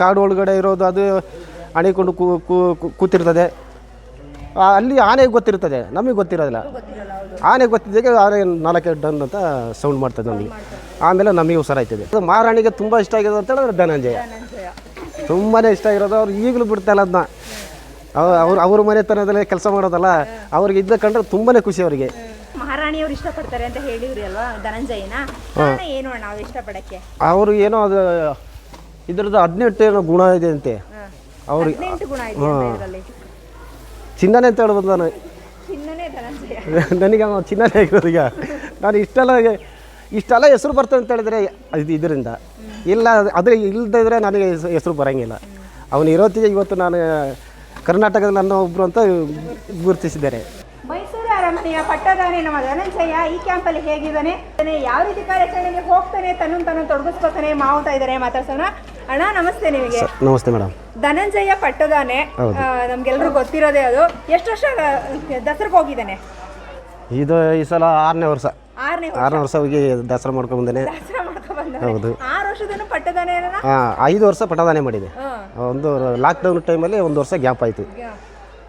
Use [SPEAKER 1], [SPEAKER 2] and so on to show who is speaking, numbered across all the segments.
[SPEAKER 1] ಕಾಡು ಒಳಗಡೆ ಇರೋದು ಅದು ಅಣಿಕೊಂಡು ಕೂತಿರ್ತದೆ. ಅಲ್ಲಿ ಆನೆಗೆ ಗೊತ್ತಿರ್ತದೆ. ನಮಗೆ ಗೊತ್ತಿರೋದಿಲ್ಲ. ಆನೆಗೆ ಗೊತ್ತಿದ್ದಾಗ ಆನೆ ನಾಲ್ಕು ಡನ್ ಅಂತ ಸೌಂಡ್ ಮಾಡ್ತದೆ ನಮಗೆ. ಆಮೇಲೆ ನಮಗೆ ಹುಷಾರಾಯ್ತದೆ ಅದು ಮಹಾರಾಣಿಗೆ ತುಂಬ ಇಷ್ಟ ಆಗಿರೋದು ಅಂತ ಹೇಳಿದ್ರೆ ಧನಂಜಯ. ತುಂಬಾ ಇಷ್ಟ ಆಗಿರೋದು. ಅವ್ರು ಈಗಲೂ ಬಿಡ್ತಾಯಿಲ್ಲ ಅದನ್ನ. ಅವ್ರು ಅವ್ರ ಮನೆತನದಲ್ಲೇ ಕೆಲಸ ಮಾಡೋದಲ್ಲ. ಅವ್ರಿಗೆ ಇದ್ದ ಕಂಡ್ರೆ ತುಂಬಾ ಖುಷಿ ಅವರಿಗೆ.
[SPEAKER 2] ಮಹಾರಾಣಿಯವ್ರು ಇಷ್ಟಪಡ್ತಾರೆ ಅಂತ ಹೇಳಿದ್ರಿ ಅಲ್ವಾ ಧನಂಜಯನ? ಕಾರಣ ಏನು ಅಣ್ಣ ಇಷ್ಟಪಡಕ್ಕೆ?
[SPEAKER 1] ಅವರು ಏನೋ ಅದು ಇದ್ರದ್ದು ಹದಿನೆಂಟು ಏನೋ ಗುಣ ಇದೆ ಅಂತೆ. ಅವ್ರಿಗೆ
[SPEAKER 2] ಹದಿನೆಂಟು ಗುಣ ಇದೆ ಅಂತ ಇದ್ರಲ್ಲಿ
[SPEAKER 1] ಚಿನ್ನನೇ ಅಂತ ಹೇಳ್ಬೋದು ನಾನು.
[SPEAKER 2] ಚಿನ್ನನೇ ಧನಂಜಯ
[SPEAKER 1] ನನಗೆ ಚಿನ್ನನೇ ಆಗಿರೋದು ಈಗ. ನಾನು ಇಷ್ಟೆಲ್ಲ ಇಷ್ಟೆಲ್ಲ ಹೆಸರು ಬರ್ತದೆ ಅಂತ ಹೇಳಿದ್ರೆ ಇದು ಇದರಿಂದ. ಇಲ್ಲ ಅದೇ ಇಲ್ಲದಿದ್ರೆ ನನಗೆ ಹೆಸ್- ಹೆಸರು ಬರೋಂಗಿಲ್ಲ. ಅವನು ಇರೋತ್ತಿಗೆ ಇವತ್ತು ನಾನು ಕರ್ನಾಟಕದಲ್ಲಿ ನನ್ನ ಒಬ್ಬರು ಅಂತ ಗುರುತಿಸಿದ್ದಾರೆ.
[SPEAKER 2] ಮೈಸೂರು ಅರಮನೆಯ ಪಟ್ಟದಾನೆ ನಮ್ಮ ಧನಂಜಯ. ಈ ಕ್ಯಾಂಪಲ್ಲಿ ಹೇಗಿದ್ದಾನೆ? ಯಾವ ರೀತಿ ಕಾರ್ಯಾಚರಣೆಗೆ ಹೋಗ್ತಾನೆ ತನ್ನ ತನ್ನ ತೊಡಗಿಸ್ಕೊತಾನೆ ಮಾವುತ್ತಾ ಇದ್ದಾರೆ ಮಾತಾಡ್ಸೋಣ. ಅಣ್ಣ ನಮಸ್ತೆ ನಿಮಗೆ.
[SPEAKER 1] ನಮಸ್ತೆ ಮೇಡಮ್.
[SPEAKER 2] ಧನಂಜಯ ಪಟ್ಟದಾನೆ. ನಮ್ಗೆಲ್ಲರೂ ನಮ್ಗೆಲ್ರಿಗೂ ಗೊತ್ತಿರೋದೇ ಅದು. ಎಷ್ಟು ವರ್ಷ ದಸರಾಗೆ ಹೋಗಿದ್ದಾನೆ?
[SPEAKER 1] ಇದು ಈ ಸಲ ಆರನೇ ವರ್ಷ.
[SPEAKER 2] ಆರನೇ
[SPEAKER 1] ಆರನೇ ವರ್ಷ ಹೋಗಿ ದಸರಾ ಮಾಡ್ಕೊಂಡು ಬಂದೇನೆ.
[SPEAKER 2] ದಸರಾ ಮಾಡ್ಕೊಂಡ್ ಬಂದ
[SPEAKER 1] ಹೌದು.
[SPEAKER 2] ಆರು ವರ್ಷದನು ಪಟ್ಟದಾನೆ
[SPEAKER 1] ಹಾಂ ಐದು ವರ್ಷ ಪಟದಾನೆ ಮಾಡಿದೆ. ಒಂದು ಲಾಕ್ಡೌನ್ ಟೈಮಲ್ಲಿ ಒಂದು ವರ್ಷ ಗ್ಯಾಪ್ ಆಯಿತು.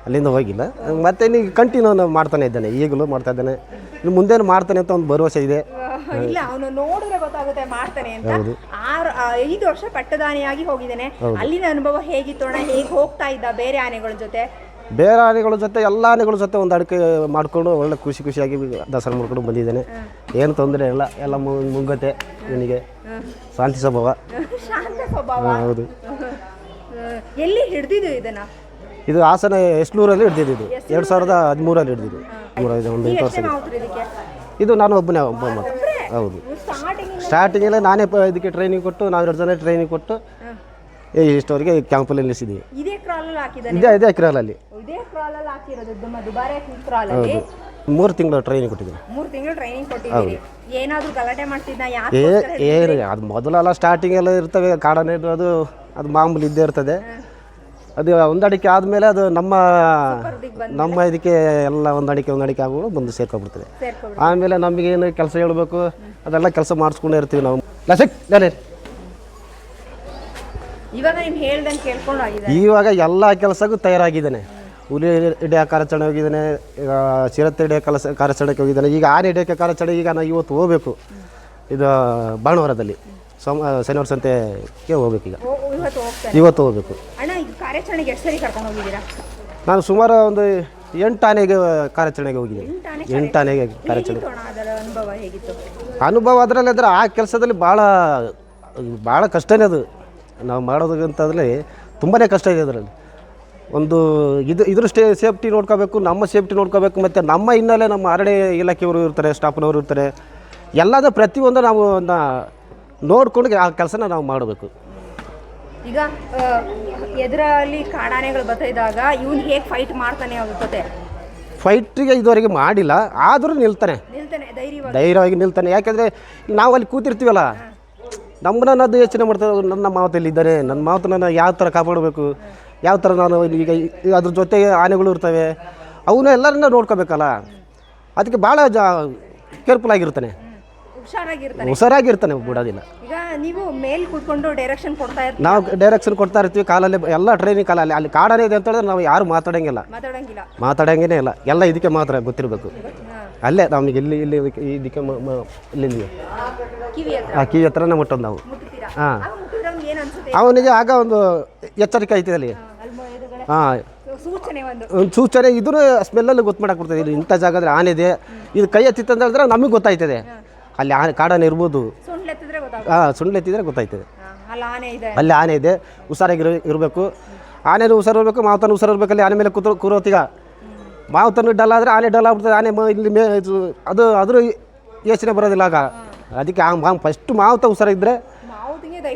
[SPEAKER 1] ಅಲ್ಲಿಂದ ಹೋಗಿಲ್ಲ. ಮತ್ತೆ ಈಗ ಕಂಟಿನ್ಯೂ ಮಾಡ್ತಾನೆ ಇದ್ದಾನೆ. ಈಗಲೂ ಮಾಡ್ತಾ ಇದ್ದಾನೆ. ಇನ್ನು ಮುಂದೇನು ಮಾಡ್ತಾನೆ ಅಂತ ಒಂದು ಭರವಸೆ ಇದೆ.
[SPEAKER 2] ಇಲ್ಲ ಅವನು ನೋಡಿದ್ರೆ ಗೊತ್ತಾಗುತ್ತೆ ಮಾಡ್ತಾನೆ ಅಂತ. ಆರು ಐದು ವರ್ಷ ಪಟ್ಟದಾನಿಯಾಗಿ ಹೋಗಿದ್ದಾನೆ. ಅಲ್ಲಿನ ಅನುಭವ ಹೇಗಿತ್ತು ಅಣ್ಣ ಹೇಗೆ ಹೋಗ್ತಾ ಇದ್ದ ಬೇರೆ ಆನೆಗಳ ಜೊತೆ?
[SPEAKER 1] ಬೇರೆ ಆನೆಗಳ ಜೊತೆ ಎಲ್ಲ ಆನೆಗಳ ಜೊತೆ ಒಂದು ಅಡಿಕೆ ಮಾಡಿಕೊಂಡು ಒಳ್ಳೆ ಖುಷಿ ಖುಷಿಯಾಗಿ ದಸರಾ ಮಾಡ್ಕೊಂಡು ಬಂದಿದ್ದೇನೆ. ಏನು ತೊಂದರೆ ಇಲ್ಲ ಎಲ್ಲ ಮು- ಮುಂಗತೆ ನಿನಗೆ. ಶಾಂತಿ ಸ್ವಭಾವ.
[SPEAKER 2] ಶಾಂತ ಸ್ವಭಾವ.
[SPEAKER 1] ಹೌದು.
[SPEAKER 2] ಎಲ್ಲಿ ಹಿಡ್ದಿದ್ದು ಇದನ್ನ?
[SPEAKER 1] ಇದು ಹಾಸನ ಎಸ್ಲೂರಲ್ಲಿ ಹಿಡ್ದಿದ್ದು ಎರಡು ಸಾವಿರದ ಹದಿಮೂರಲ್ಲಿ ಹಿಡ್ದಿದ್ದು. ಒಂದು ಎಂಟು ವರ್ಷ ಇದು ನಾನು ಒಬ್ಬನೇ ಒಬ್ಬ ಹೌದು.
[SPEAKER 2] ಸ್ಟಾರ್ಟಿಂಗ್
[SPEAKER 1] ಸ್ಟಾರ್ಟಿಂಗಲ್ಲೇ ನಾನೇ ಪ- ಇದಕ್ಕೆ ಟ್ರೈನಿಂಗ್ ಕೊಟ್ಟು ನಾವು ಎರಡು ಜನ ಟ್ರೈನಿಂಗ್ ಕೊಟ್ಟು ಈ ಇಷ್ಟವರೆಗೆ ಕ್ಯಾಂಪಲ್ಲಿ ನಿಲ್ಲಿಸಿದ್ದೀವಿ
[SPEAKER 2] ಇದೇ ಕ್ರಾಲಲ್ಲಿ ಹಾಕಿದ್ದಾನೆ
[SPEAKER 1] ಇದೇ ಇದೇ
[SPEAKER 2] ಇದೇ ಕ್ರಾಲಲ್ಲಿ ಹಾಕಿರೋದು ದುಮ್ಮ ದುಬಾರೆ ಕ್ರಾಲಲ್ಲಿ
[SPEAKER 1] ಮೂರು ತಿಂಗಳು ಟ್ರೈನಿಂಗ್ ಕೊಟ್ಟಿದ್ದೀನಿ.
[SPEAKER 2] ಮೂರು ತಿಂಗಳು ಟ್ರೈನಿಂಗ್ ಕೊಟ್ಟಿದ್ದೀರಿ. ಏನಾದ್ರೂ ಗಲಾಟೆ ಮಾಡ್ತಿದ್ದ
[SPEAKER 1] ಏ
[SPEAKER 2] ಯಾಕೆ
[SPEAKER 1] ಏನು ಅದು ಮೊದಲೆಲ್ಲ ಸ್ಟಾರ್ಟಿಂಗ್ ಎಲ್ಲ ಇರ್ತವೆ ಇದು ಅದು ಅದು ಮಾಮೂಲಿ ಇದ್ದೇ ಇರ್ತದೆ. ಅದು ಹೊಂದಾಣಿಕೆ ಆದಮೇಲೆ ಅದು ನಮ್ಮ ನಮ್ಮ ಇದಕ್ಕೆ ಎಲ್ಲ ಹೊಂದಾಣಿಕೆ ಹೊಂದಾಣಿಕೆ ಆಗುವ ಬಂದು ಸೇರ್ಕೊಂಡ್ಬಿಡ್ತದೆ ಆಮೇಲೆ ನಮಗೇನು ಕೆಲಸ ಹೇಳಬೇಕು? ಅದೆಲ್ಲ ಕೆಲಸ ಮಾಡಿಸ್ಕೊಂಡೇ ಇರ್ತೀವಿ ನಾವು. ಲಸಿಕ್
[SPEAKER 2] ಇವಾಗ
[SPEAKER 1] ಎಲ್ಲ ಕೆಲಸಕ್ಕೂ ತಯಾರಾಗಿದ್ದಾನೆ. ಹುಲಿ ಹಿಡಿಯೋ ಕಾರ್ಯಾಚರಣೆ ಹೋಗಿದ್ದಾನೆ ಈಗ ಚಿರತೆ ಹಿಡಿಯೋ ಕೆಲಸ ಕಾರ್ಯಾಚರಣೆಗೆ ಹೋಗಿದ್ದಾನೆ. ಈಗ ಆನೆ ಹಿಡಿಯೋಕ್ಕೆ ಕಾರ್ಯಾಚರಣೆ ಈಗ ನಾನು ಇವತ್ತು ಹೋಗಬೇಕು. ಇದು ಬಾಣವರದಲ್ಲಿ ಸೋಮ ಶನಿವಾರ ಸಂತೆಗೆ ಹೋಗ್ಬೇಕು ಈಗ
[SPEAKER 2] ಇವತ್ತು
[SPEAKER 1] ಇವತ್ತು ಹೋಗ್ಬೇಕು.
[SPEAKER 2] ಅಣ್ಣ ಈಗ ಕಾರ್ಯಾಚರಣೆಗೆ ಎಷ್ಟು ಸರಿ ಕರ್ಕೊಂಡು ಹೋಗಿದ್ದೀರಾ?
[SPEAKER 1] ನಾನು ಸುಮಾರು ಒಂದು ಎಂಟು ಆನೆಗೆ ಕಾರ್ಯಾಚರಣೆಗೆ ಹೋಗಿದ್ದೀನಿ.
[SPEAKER 2] ಎಂಟು ಆನೆ
[SPEAKER 1] ಎಂಟು ಆನೆಗೆ ಕಾರ್ಯಾಚರಣೆ.
[SPEAKER 2] ಹೇಗಿತ್ತು ಅಣ್ಣ ಅದರ ಅನುಭವ ಹೇಗಿತ್ತು?
[SPEAKER 1] ಅನುಭವ ಅದರಲ್ಲಿ ಅಂದರೆ ಆ ಕೆಲಸದಲ್ಲಿ ಭಾಳ ಭಾಳ ಕಷ್ಟನೇ ಅದು. ನಾವು ಮಾಡೋದಂತಂದರೆ ತುಂಬಾ ಕಷ್ಟ ಇದೆ ಅದರಲ್ಲಿ. ಒಂದು ಇದು ಇದ್ರ ಸ್ಟೇ ಸೇಫ್ಟಿ ನೋಡ್ಕೋಬೇಕು ನಮ್ಮ ಸೇಫ್ಟಿ ನೋಡ್ಕೋಬೇಕು ಮತ್ತು ನಮ್ಮ ಹಿನ್ನೆಲೆ ನಮ್ಮ ಅರಣ್ಯ ಇಲಾಖೆಯವರು ಇರ್ತಾರೆ ಸ್ಟಾಫ್ನವರು ಇರ್ತಾರೆ. ಎಲ್ಲದ ಪ್ರತಿಯೊಂದು ನಾವು ನೋಡ್ಕೊಂಡು ಆ ಕೆಲಸನ ನಾವು ಮಾಡಬೇಕು.
[SPEAKER 2] ಈಗ ಎದುರಲ್ಲಿ ಕಾಡಾನೆಗಳು ಬರ್ತಾ ಇದ್ದಾಗ ಇವನು ಹೇಗೆ ಫೈಟ್ ಮಾಡ್ತಾನೆ ಅವ್ರ ಜೊತೆ?
[SPEAKER 1] ಫೈಟಿಗೆ ಇದುವರೆಗೆ ಮಾಡಿಲ್ಲ ಆದರೂ ನಿಲ್ತಾನೆ.
[SPEAKER 2] ನಿಲ್ತಾನೆ ಧೈರ್ಯವಾಗಿ.
[SPEAKER 1] ಧೈರ್ಯವಾಗಿ ನಿಲ್ತಾನೆ. ಯಾಕೆಂದರೆ ನಾವು ಅಲ್ಲಿ ಕೂತಿರ್ತೀವಲ್ಲ ನಮ್ಮನ್ನ ಅದು ಯೋಚನೆ ಮಾಡ್ತಾರೆ ನನ್ನ ಮಾವತಲ್ಲಿ ಇದ್ದಾನೆ ನನ್ನ ಮಾವತನ ಯಾವ ಥರ ಕಾಪಾಡಬೇಕು ಯಾವ ಥರ ನಾನು ಈಗ ಅದ್ರ ಜೊತೆ ಆನೆಗಳು ಇರ್ತವೆ ಅವನ್ನ ಎಲ್ಲರನ್ನ ನೋಡ್ಕೋಬೇಕಲ್ಲ. ಅದಕ್ಕೆ ಭಾಳ ಜಾ ಕೇರ್ಫುಲ್ ಆಗಿರ್ತಾನೆ.
[SPEAKER 2] ಹುಷಾರಾಗಿರ್ತಾನೆ
[SPEAKER 1] ಹುಷಾರಾಗಿರ್ತಾನೆ ಬಿಡೋದಿಲ್ಲ
[SPEAKER 2] ಈಗ ನೀವು ಮೇಲ್ ಕೂತ್ಕೊಂಡು ಡೈರೆಕ್ಷನ್ ಕೊಡ್ತಾ ಇರ್ತೀವಿ
[SPEAKER 1] ನಾವು ಡೈರೆಕ್ಷನ್ ಕೊಡ್ತಾ ಇರ್ತೀವಿ ಕಾಲಲ್ಲಿ ಎಲ್ಲ ಟ್ರೈನಿಂಗ್ ಕಾಲಲ್ಲಿ. ಅಲ್ಲಿ ಕಾಡನೇ ಇದೆ ಅಂತ ಹೇಳಿದ್ರೆ ನಾವು ಯಾರು ಮಾತಾಡಂಗಿಲ್ಲ.
[SPEAKER 2] ಮಾತಾಡಂಗಿಲ್ಲ.
[SPEAKER 1] ಮಾತಾಡೋಂಗೇ ಇಲ್ಲ. ಎಲ್ಲ ಇದಕ್ಕೆ ಮಾತ್ರ ಗೊತ್ತಿರಬೇಕು. ಅಲ್ಲೇ ನಮಗೆ ಇಲ್ಲಿ ಇಲ್ಲಿ ಇದಕ್ಕೆ ಮ- ಮ- ಇಲ್ಲಿ ಇಲ್ಲಿ.
[SPEAKER 2] ಕಿವಿ ಹತ್ರ.
[SPEAKER 1] ಆ ಕೀ ಹತ್ರನೇ ಮುಟ್ಟೋದು ನಾವು.
[SPEAKER 2] ಮುಟ್ತೀರಾ?
[SPEAKER 1] ಹಾಂ.
[SPEAKER 2] ಆಗ ಮುಟ್ಟಿದ್ರೆ ಅವ್ನಿಗೆ ಏನ್ ಅನ್ಸುತ್ತೆ?
[SPEAKER 1] ಅವನಿಗೆ ಆಗ ಒಂದು ಎಚ್ಚರಿಕೆ ಐತೆ ಅಲ್ಲಿ.
[SPEAKER 2] ಎದುರುಗಡೆ.
[SPEAKER 1] ಹಾಂ.
[SPEAKER 2] ಸೂಚನೆ ಒಂದು.
[SPEAKER 1] ಒಂದು ಸೂಚನೆ ಇದ್ರೂ ಸ್ಮೆಲ್ಲಲ್ಲಿ ಗೊತ್ತು ಮಾಡಕ್ಕೆ ಬರ್ತದೆ ಇದು ಇಂಥ ಜಾಗದಲ್ಲಿ ಆನೆ ಇದೆ ಇದು ಕೈ ಎತ್ತಿತ್ತು ಅಂತ ಹೇಳಿದ್ರೆ ನಮಗೆ ಗೊತ್ತಾಯ್ತದೆ. ಅಲ್ಲಿ ಆನೆ ಕಾಡಾನೆ ಇರ್ಬೋದು. ಹಾಂ ಸುಳ್ಳು ಎತ್ತಿದ್ರೆ ಗೊತ್ತಾಯ್ತದೆ.
[SPEAKER 2] ಅಲ್ಲಿ ಆನೆ ಇದೆ.
[SPEAKER 1] ಅಲ್ಲಿ ಆನೆ ಇದೆ. ಹುಷಾರಾಗಿರ ಇರಬೇಕು. ಆನೆನೂ ಹುಷಾರಿರ್ಬೇಕು ಮಾವತನ ಹುಷಾರಿರ್ಬೇಕು ಅಲ್ಲಿ ಆನೆ ಮೇಲೆ ಕೂತು ಕೂರೋತಿಗ ಮಾವತನ ಡಲ್ ಆದರೆ ಆನೆ ಡಲ್ ಆಗ್ಬಿಡ್ತದೆ. ಆನೆ ಇಲ್ಲಿ ಮೇ ಅದು ಅದ್ರ ಯೋಚನೆ ಬರೋದಿಲ್ಲ ಆಗ. ಅದಕ್ಕೆ ಫಸ್ಟ್ ಮಾವತ ಹುಷಾರಿದ್ರೆ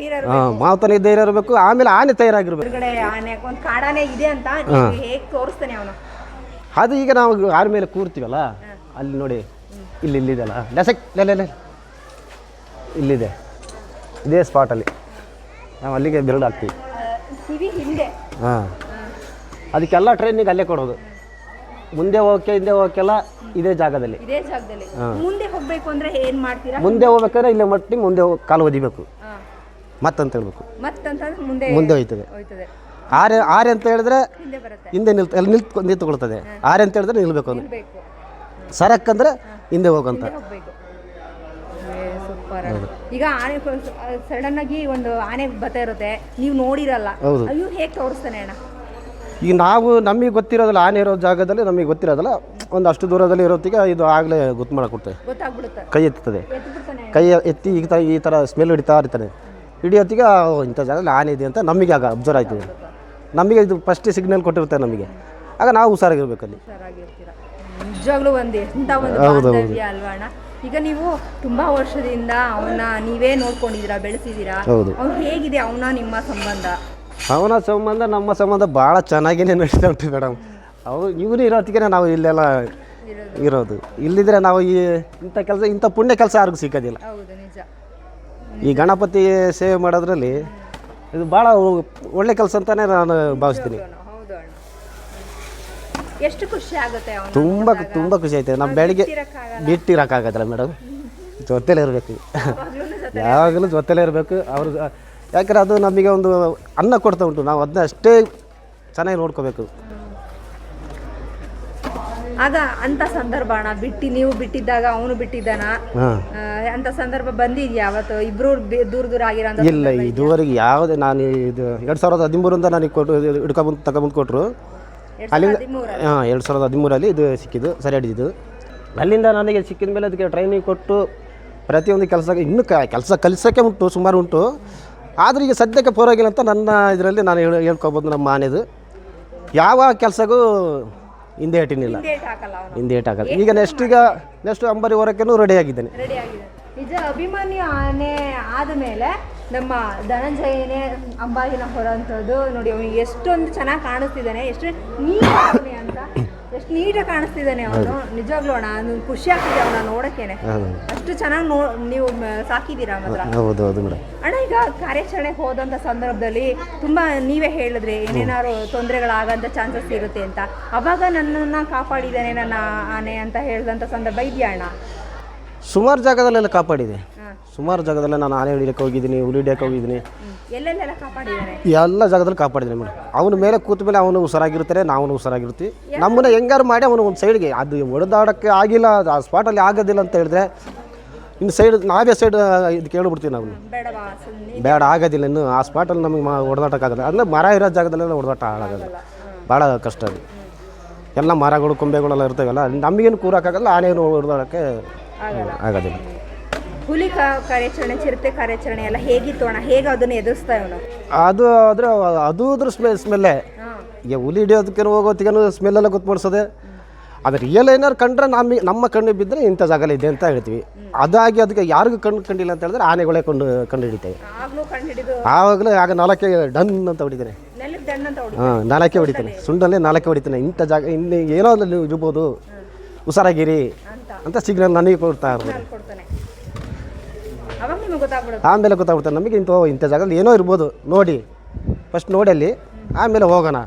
[SPEAKER 2] ಇರ್ಬೇಕು.
[SPEAKER 1] ಹಾಂ ಮಾವತನ ಧೈರ್ಯ ಇರಬೇಕು. ಆಮೇಲೆ ಆನೆ ತಯಾರಾಗಿರ್ಬೇಕು.
[SPEAKER 2] ಆನೆ
[SPEAKER 1] ಅದು ಈಗ ನಾವು ಆರ ಮೇಲೆ ಕೂರ್ತೀವಲ್ಲ ಅಲ್ಲಿ ನೋಡಿ. ಇಲ್ಲಿ ಇಲ್ಲಿದೆಲ್ಲ ಲೆಸಕ್ ಲೆಲೆ ಇಲ್ಲಿದೆ. ಇದೇ ಸ್ಪಾಟಲ್ಲಿ ನಾವು ಅಲ್ಲಿಗೆ ಬಿಲ್ಡ್ ಹಾಕ್ತೀವಿ ಹಾಂ. ಅದಕ್ಕೆಲ್ಲ ಟ್ರೈನಿಗೆ ಅಲ್ಲೇ ಕೊಡೋದು. ಮುಂದೆ ಹೋಗಕ್ಕೆ ಹಿಂದೆ ಹೋಗಕ್ಕೆಲ್ಲ ಇದೇ ಜಾಗದಲ್ಲಿ.
[SPEAKER 2] ಇದೇ ಜಾಗದಲ್ಲಿ. ಮುಂದೆ ಹೋಗಬೇಕು ಅಂದ್ರೆ ಏನು ಮಾಡ್ತೀರಾ?
[SPEAKER 1] ಮುಂದೆ ಹೋಗ್ಬೇಕಾದ್ರೆ ಇಲ್ಲೇ ಮಟ್ಟಿ ಮುಂದೆ ಕಾಲು ಒದಿಬೇಕು. ಮತ್ತಂತ ಹೇಳ್ಬೇಕು.
[SPEAKER 2] ಮುಂದೆ
[SPEAKER 1] ಮುಂದೆ ಹೋಯ್ತದೆ. ಆರೆ ಆರೆ ಅಂತ ಹೇಳಿದ್ರೆ
[SPEAKER 2] ಹಿಂದೆ
[SPEAKER 1] ನಿಲ್ತ ಅಲ್ಲಿ ನಿಂತ್ಕೊಳ್ತದೆ. ಆರೆ ಅಂತ ಹೇಳಿದ್ರೆ ನಿಲ್ಬೇಕು
[SPEAKER 2] ಬೇಕು
[SPEAKER 1] ಸರಕ್ಕಂದ್ರೆ ಹಿಂದೆ ಹೋಗಂತ.
[SPEAKER 2] ಈಗ ಆನೆ ಸಡನ್ ಆಗಿ ಒಂದು ಆನೆ ಬರ್ತಾ ಇರುತ್ತೆ ನೀವು ನೋಡಿರಲ್ಲ.
[SPEAKER 1] ಹೌದು.
[SPEAKER 2] ಅಯ್ಯೋ ಹೇಗೆ ತೋರಿಸ್ತಾನೆ ಅಣ್ಣ?
[SPEAKER 1] ಈಗ ನಾವು ನಮಗೆ ಗೊತ್ತಿರೋದಿಲ್ಲ ಆನೆ ಇರೋ ಜಾಗದಲ್ಲಿ ನಮಗೆ ಗೊತ್ತಿರೋದಿಲ್ಲ. ಒಂದು ಅಷ್ಟು ದೂರದಲ್ಲಿ ಇರೋತ್ತಿಗೆ ಇದು ಆಗಲೇ ಗೊತ್ತು ಮಾಡಿಕೊಡ್ತೇವೆ
[SPEAKER 2] ಗೊತ್ತಾಗ್ಬಿಡುತ್ತೆ.
[SPEAKER 1] ಕೈ ಎತ್ತುತ್ತದೆ ಕೈ ಎತ್ತಿ ಈಗ ಈ ಥರ ಸ್ಮೆಲ್ ಹಿಡಿತಾ ಇರ್ತಾನೆ ಹಿಡಿಯೋತ್ತಿಗೆ ಇಂಥ ಜಾಗದಲ್ಲಿ ಆನೆ ಇದೆ ಅಂತ ನಮಗೆ ಆಗ ಅಬ್ಸರ್ವ್ ಆಯ್ತದೆ ನಮಗೆ ಇದು ಫಸ್ಟ್ ಸಿಗ್ನಲ್ ಕೊಟ್ಟಿರ್ತಾರೆ ನಮಗೆ. ಆಗ ನಾವು ಹುಷಾರಾಗಿರ್ಬೇಕಲ್ಲಿ.
[SPEAKER 2] ನಿಜವಾಗ್ಲೂ ಒಂದು ಎಂಥ ಒಂದು. ಬಾಂಧವ್ಯ ಅಲ್ವಾ ಅಣ್ಣ? ಈಗ ನೀವು ತುಂಬಾ ವರ್ಷದಿಂದ ಅವನ್ನ ನೀವೇ ನೋಡ್ಕೊಂಡಿದ್ದೀರಾ
[SPEAKER 1] ಬೆಳೆಸಿದೀರಾ.
[SPEAKER 2] ಅವ್ನು ಹೇಗಿದೆ ಅವನ ನಿಮ್ಮ ಸಂಬಂಧ?
[SPEAKER 1] ಅವನ ಸಂಬಂಧ ನಮ್ಮ ಸಂಬಂಧ ಭಾಳ ಚೆನ್ನಾಗಿನೇ ನಡೀತಾ ಉಂಟು ಮೇಡಮ್. ಅವು ಇವನು ಇರೋತ್ತಿಗೆ ನಾವು ಇಲ್ಲೆಲ್ಲ ಇರೋದು. ಇಲ್ಲಿದ್ರೆ ನಾವು ಈ ಇಂಥ ಕೆಲಸ ಇಂಥ ಪುಣ್ಯ ಕೆಲಸ ಯಾರಿಗೂ ಸಿಕ್ಕೋದಿಲ್ಲ ಈ ಗಣಪತಿ ಸೇವೆ ಮಾಡೋದ್ರಲ್ಲಿ ಇದು ಭಾಳ ಒಳ್ಳೆ ಕೆಲಸ ಅಂತಲೇ ನಾನು ಭಾವಿಸ್ತೀನಿ.
[SPEAKER 2] ಎಷ್ಟು ಖುಷಿ ಆಗುತ್ತೆ ಅವನು
[SPEAKER 1] ತುಂಬ ತುಂಬ ಖುಷಿ ಆಯ್ತದೆ ನಮ್ಮ ಬೆಳಿಗ್ಗೆ ಬಿಟ್ಟಿರೋಕ್ಕಾಗತ್ತಲ್ಲ ಮೇಡಮ್ ಜೊತೆಲೇ ಇರಬೇಕು ಯಾವಾಗಲೂ ಜೊತೆಲೇ ಇರಬೇಕು ಅವರು ಯಾಕಂದ್ರೆ ಅದು ನಮಗೆ ಒಂದು ಅನ್ನ ಕೊಡ್ತಾ ಉಂಟು ನಾವು ಅದನ್ನ ಅಷ್ಟೇ ಚೆನ್ನಾಗಿ ನೋಡ್ಕೋಬೇಕು
[SPEAKER 2] ಆಗ ಅಂತ ಸಂದರ್ಭ ಅಣ್ಣ ಬಿಟ್ಟು ನೀವು ಬಿಟ್ಟಿದ್ದಾಗ ಅವನು ಬಿಟ್ಟಿದ್ದಾನ
[SPEAKER 1] ಹಾಂ
[SPEAKER 2] ಆ, ಅಂತ ಸಂದರ್ಭ ಬಂದಿದ್ಯಾ ಅವತ್ತು ಇಬ್ರು ಬೆ- ದೂರ ದೂರ ಆಗಿರೋ
[SPEAKER 1] ಇಲ್ಲ ಇದುವರೆಗೆ ಯಾವುದೇ ನಾನು ಇದು ಎರಡು ಸಾವಿರದ ಹದಿಮೂರಿಂದ ನನಗೆ ಕೊಟ್ಟು ಹಿಡ್ಕೊಬಂದು ತಗೊಂಡ್ಬಂದು ಕೊಟ್ಟರು ಅಲ್ಲಿಂದ ಹಾಂ ಎರಡು ಸಾವಿರದ ಹದಿಮೂರಲ್ಲಿ ಇದು ಸಿಕ್ಕಿದ್ದು ಸರಿ ಹಿಡಿದಿದ್ದು ಅಲ್ಲಿಂದ ನನಗೆ ಸಿಕ್ಕಿದ ಮೇಲೆ ಅದಕ್ಕೆ ಟ್ರೈನಿಂಗ್ ಕೊಟ್ಟು ಪ್ರತಿಯೊಂದು ಕೆಲಸ ಇನ್ನೂ ಕ ಕೆಲಸ ಕಲಿಸೋಕ್ಕೆ ಉಂಟು ಸುಮಾರು ಉಂಟು. ಆದರೆ ಈಗ ಸದ್ಯಕ್ಕೆ ಪರವಾಗಿಲ್ಲ ಅಂತ ನನ್ನ ಇದರಲ್ಲಿ ನಾನು ಹೇಳಿ ಹೇಳ್ಕೊಬೋದು ನಮ್ಮ ಮಾನೇದು. ಯಾವ ಕೆಲಸಗೂ ಹಿಂದೆ
[SPEAKER 2] ಅವನು.
[SPEAKER 1] ಹಿಂದೆ ಏಟಾಗಲ್ಲ ಈಗ ನೆಕ್ಸ್ಟ್ ಈಗ ನೆಕ್ಸ್ಟ್ ಅಂಬರಿ ಹೊರಕ್ಕೂ ರೆಡಿ ಆಗಿದ್ದೇನೆ.
[SPEAKER 2] ರೆಡಿ ಆಗಿದೆ ನಿಜ ಅಭಿಮಾನಿ ಆನೆ ಆದಮೇಲೆ ನಮ್ಮ ಧನಂಜಯನೇ ಅಂಬಾಗಿನ ಹೊರಂಥದ್ದು ನೋಡಿ ಅವನಿಗೆ ಎಷ್ಟೊಂದು ಚೆನ್ನಾಗಿ ಕಾಣಿಸ್ತಿದ್ದಾನೆ. ಎಷ್ಟು ನೀಟ್ ಅಂತ. ಎಷ್ಟು ನೀಟಾಗಿ ಕಾಣಿಸ್ತಿದ್ದಾನೆ ಅವನು. ನಿಜವಾಗ್ಲೂ ಅಣ್ಣ ಅದು ಖುಷಿ ಆಗ್ತಿದೆ ಅವನ ನೋಡೋಕ್ಕೇನೆ. ಅಷ್ಟು ಚೆನ್ನಾಗಿ ನೋ ನೀವು ಸಾಕಿದ್ದೀರಾ ಮಾತ್ರ?
[SPEAKER 1] ಹೌದು ಹೌದು ಮೇಡಮ್.
[SPEAKER 2] ಅಣ್ಣ ಈಗ ಕಾರ್ಯಾಚರಣೆಗೆ ಹೋದಂಥ ಸಂದರ್ಭದಲ್ಲಿ ತುಂಬ ನೀವೇ ಹೇಳಿದ್ರೆ ಏನೇನಾದ್ರು ತೊಂದರೆಗಳಾಗಂಥ ಚಾನ್ಸಸ್ ಇರುತ್ತೆ ಅಂತ. ಅವಾಗ ನನ್ನನ್ನು ಕಾಪಾಡಿದ್ದಾನೆ ನನ್ನ ಆನೆ ಅಂತ ಹೇಳಿದಂಥ ಸಂದರ್ಭ ಇದೆಯಾ ಅಣ್ಣ?
[SPEAKER 1] ಸುಮಾರು ಜಾಗದಲ್ಲೆಲ್ಲ ಕಾಪಾಡಿದೆ. ಸುಮಾರು ಜಾಗದಲ್ಲಿ ನಾನು ಆನೆ ಹಿಡಿಯಕ್ಕೆ ಹೋಗಿದ್ದೀನಿ ಹುಲಿ ಹಿಡಿಯಕ್ಕೆ ಹೋಗಿದ್ದೀನಿ.
[SPEAKER 2] ಎಲ್ಲೆಲ್ಲೆಲ್ಲ
[SPEAKER 1] ಎಲ್ಲ ಜಾಗದಲ್ಲಿ ಕಾಪಾಡಿದ್ದೀನಿ ಮೇಡಮ್. ಅವನ ಮೇಲೆ ಕೂತ ಮೇಲೆ ಅವನು ಹುಷಾರಾಗಿರ್ತಾರೆ ನಾವು ಹುಷಾರಾಗಿರ್ತೀವಿ. ನಮ್ಮನ್ನ ಹೆಂಗಾರು ಮಾಡಿ ಅವನು ಒಂದು ಸೈಡ್ಗೆ ಅದು ಹೊಡೆದಾಡೋಕ್ಕೆ ಆಗಿಲ್ಲ ಅದು ಆ ಸ್ಪಾಟಲ್ಲಿ ಆಗೋದಿಲ್ಲ ಅಂತ ಹೇಳಿದ್ರೆ ಇನ್ನು ಸೈಡ್ ನಾವೇ ಸೈಡ್ ಇದು ಕೇಳಿಬಿಡ್ತೀವಿ ನಾವು.
[SPEAKER 2] ಬೇಡವಾ ಸುಮ್ನೆ
[SPEAKER 1] ಬೇಡ ಆಗೋದಿಲ್ಲ ಇನ್ನು. ಆ ಸ್ಪಾಟಲ್ಲಿ ನಮಗೆ ಮಾ ಹೊಡೆದಾಟಕ್ಕಾಗಲ್ಲ ಅಂದರೆ ಮರ ಇರೋ ಜಾಗದಲ್ಲೆಲ್ಲ ಹೊಡೆದಾಟ ಹಾಳಾಗಲ್ಲ ಭಾಳ ಕಷ್ಟ ಅದು. ಎಲ್ಲ ಮರಗಳು ಕೊಂಬೆಗಳೆಲ್ಲ ಇರ್ತವೆಲ್ಲ ನಮಗೇನು ಕೂರೋಕ್ಕಾಗಲ್ಲ ಆನೆಯನ್ನು ಹೊಡೆದಾಡೋಕ್ಕೆ ಆಗೋದಿಲ್ಲ.
[SPEAKER 2] ಹುಲಿ ಕಾರ್ಯಾಚರಣೆ ಚಿರತೆ ಕಾರ್ಯಾಚರಣೆ ಎಲ್ಲ ಹೇಗಿತ್ತು ಅಣ್ಣ? ಹೇಗೆ ಅದನ್ನ ಎದುರಿಸ್ತಾ ಇವನು?
[SPEAKER 1] ಅದು ಆದರೆ ಅದು ಅದ್ರ ಸ್ಮೆಲ್ ಸ್ಮೆಲ್ಲೇ. ಈಗ ಹುಲಿ ಹಿಡಿಯೋದಕ್ಕೆ ಹೋಗೋತ್ತಿಗೆ ಸ್ಮೆಲ್ಲೆಲ್ಲ ಗೊತ್ತುಪಡಿಸೋದೆ ಅದು ರಿಯಲ್ ಏನಾರು ಕಂಡ್ರೆ ನಮ್ಮ ನಮ್ಮ ಕಣ್ಣು ಬಿದ್ದರೆ ಇಂಥ ಜಾಗ ಇದೆ ಅಂತ ಹೇಳ್ತೀವಿ. ಅದಾಗಿ ಅದಕ್ಕೆ ಯಾರಿಗೂ ಕಣ್ಣು ಕಂಡಿಲ್ಲ ಅಂತ ಹೇಳಿದ್ರೆ ಆನೆಗಳೇ ಕೊಂಡು ಕಂಡು ಹಿಡಿತೇವೆ. ಆವಾಗಲೂ ಆಗ ನಾಲ್ಕೆ ಡನ್ ಅಂತ ಹೊಡಿತೇನೆ. ಹಾಂ ನಾಲ್ಕೆ ಹೊಡಿತೇನೆ. ಸುಂಡಲ್ಲೇ ನಾಲ್ಕೆ ಹೊಡಿತೇನೆ. ಇಂಥ ಜಾಗ ಇನ್ನು ಏನೋ ಅಲ್ಲಿ ಇರ್ಬೋದು. ಹುಷಾರಾಗಿರಿ
[SPEAKER 2] ಅಂತ.
[SPEAKER 1] ಅಂತ ಸಿಗ್ನಲ್ ನನಗೆ ಕೊಡ್ತಾ ಇರ್ಬೋದು.
[SPEAKER 2] ಗೊತ್ತಾಗ್ಬಿಡುತ್ತೆ.
[SPEAKER 1] ಆಮೇಲೆ ಗೊತ್ತಾಗ್ಬಿಡ್ತಾರೆ ನಮಗೆ ಇಂಥ ಇಂಥ ಜಾಗದಲ್ಲಿ ಏನೋ ಇರ್ಬೋದು. ನೋಡಿ ಫಸ್ಟ್ ನೋಡಿ ಅಲ್ಲಿ ಆಮೇಲೆ ಹೋಗೋಣ.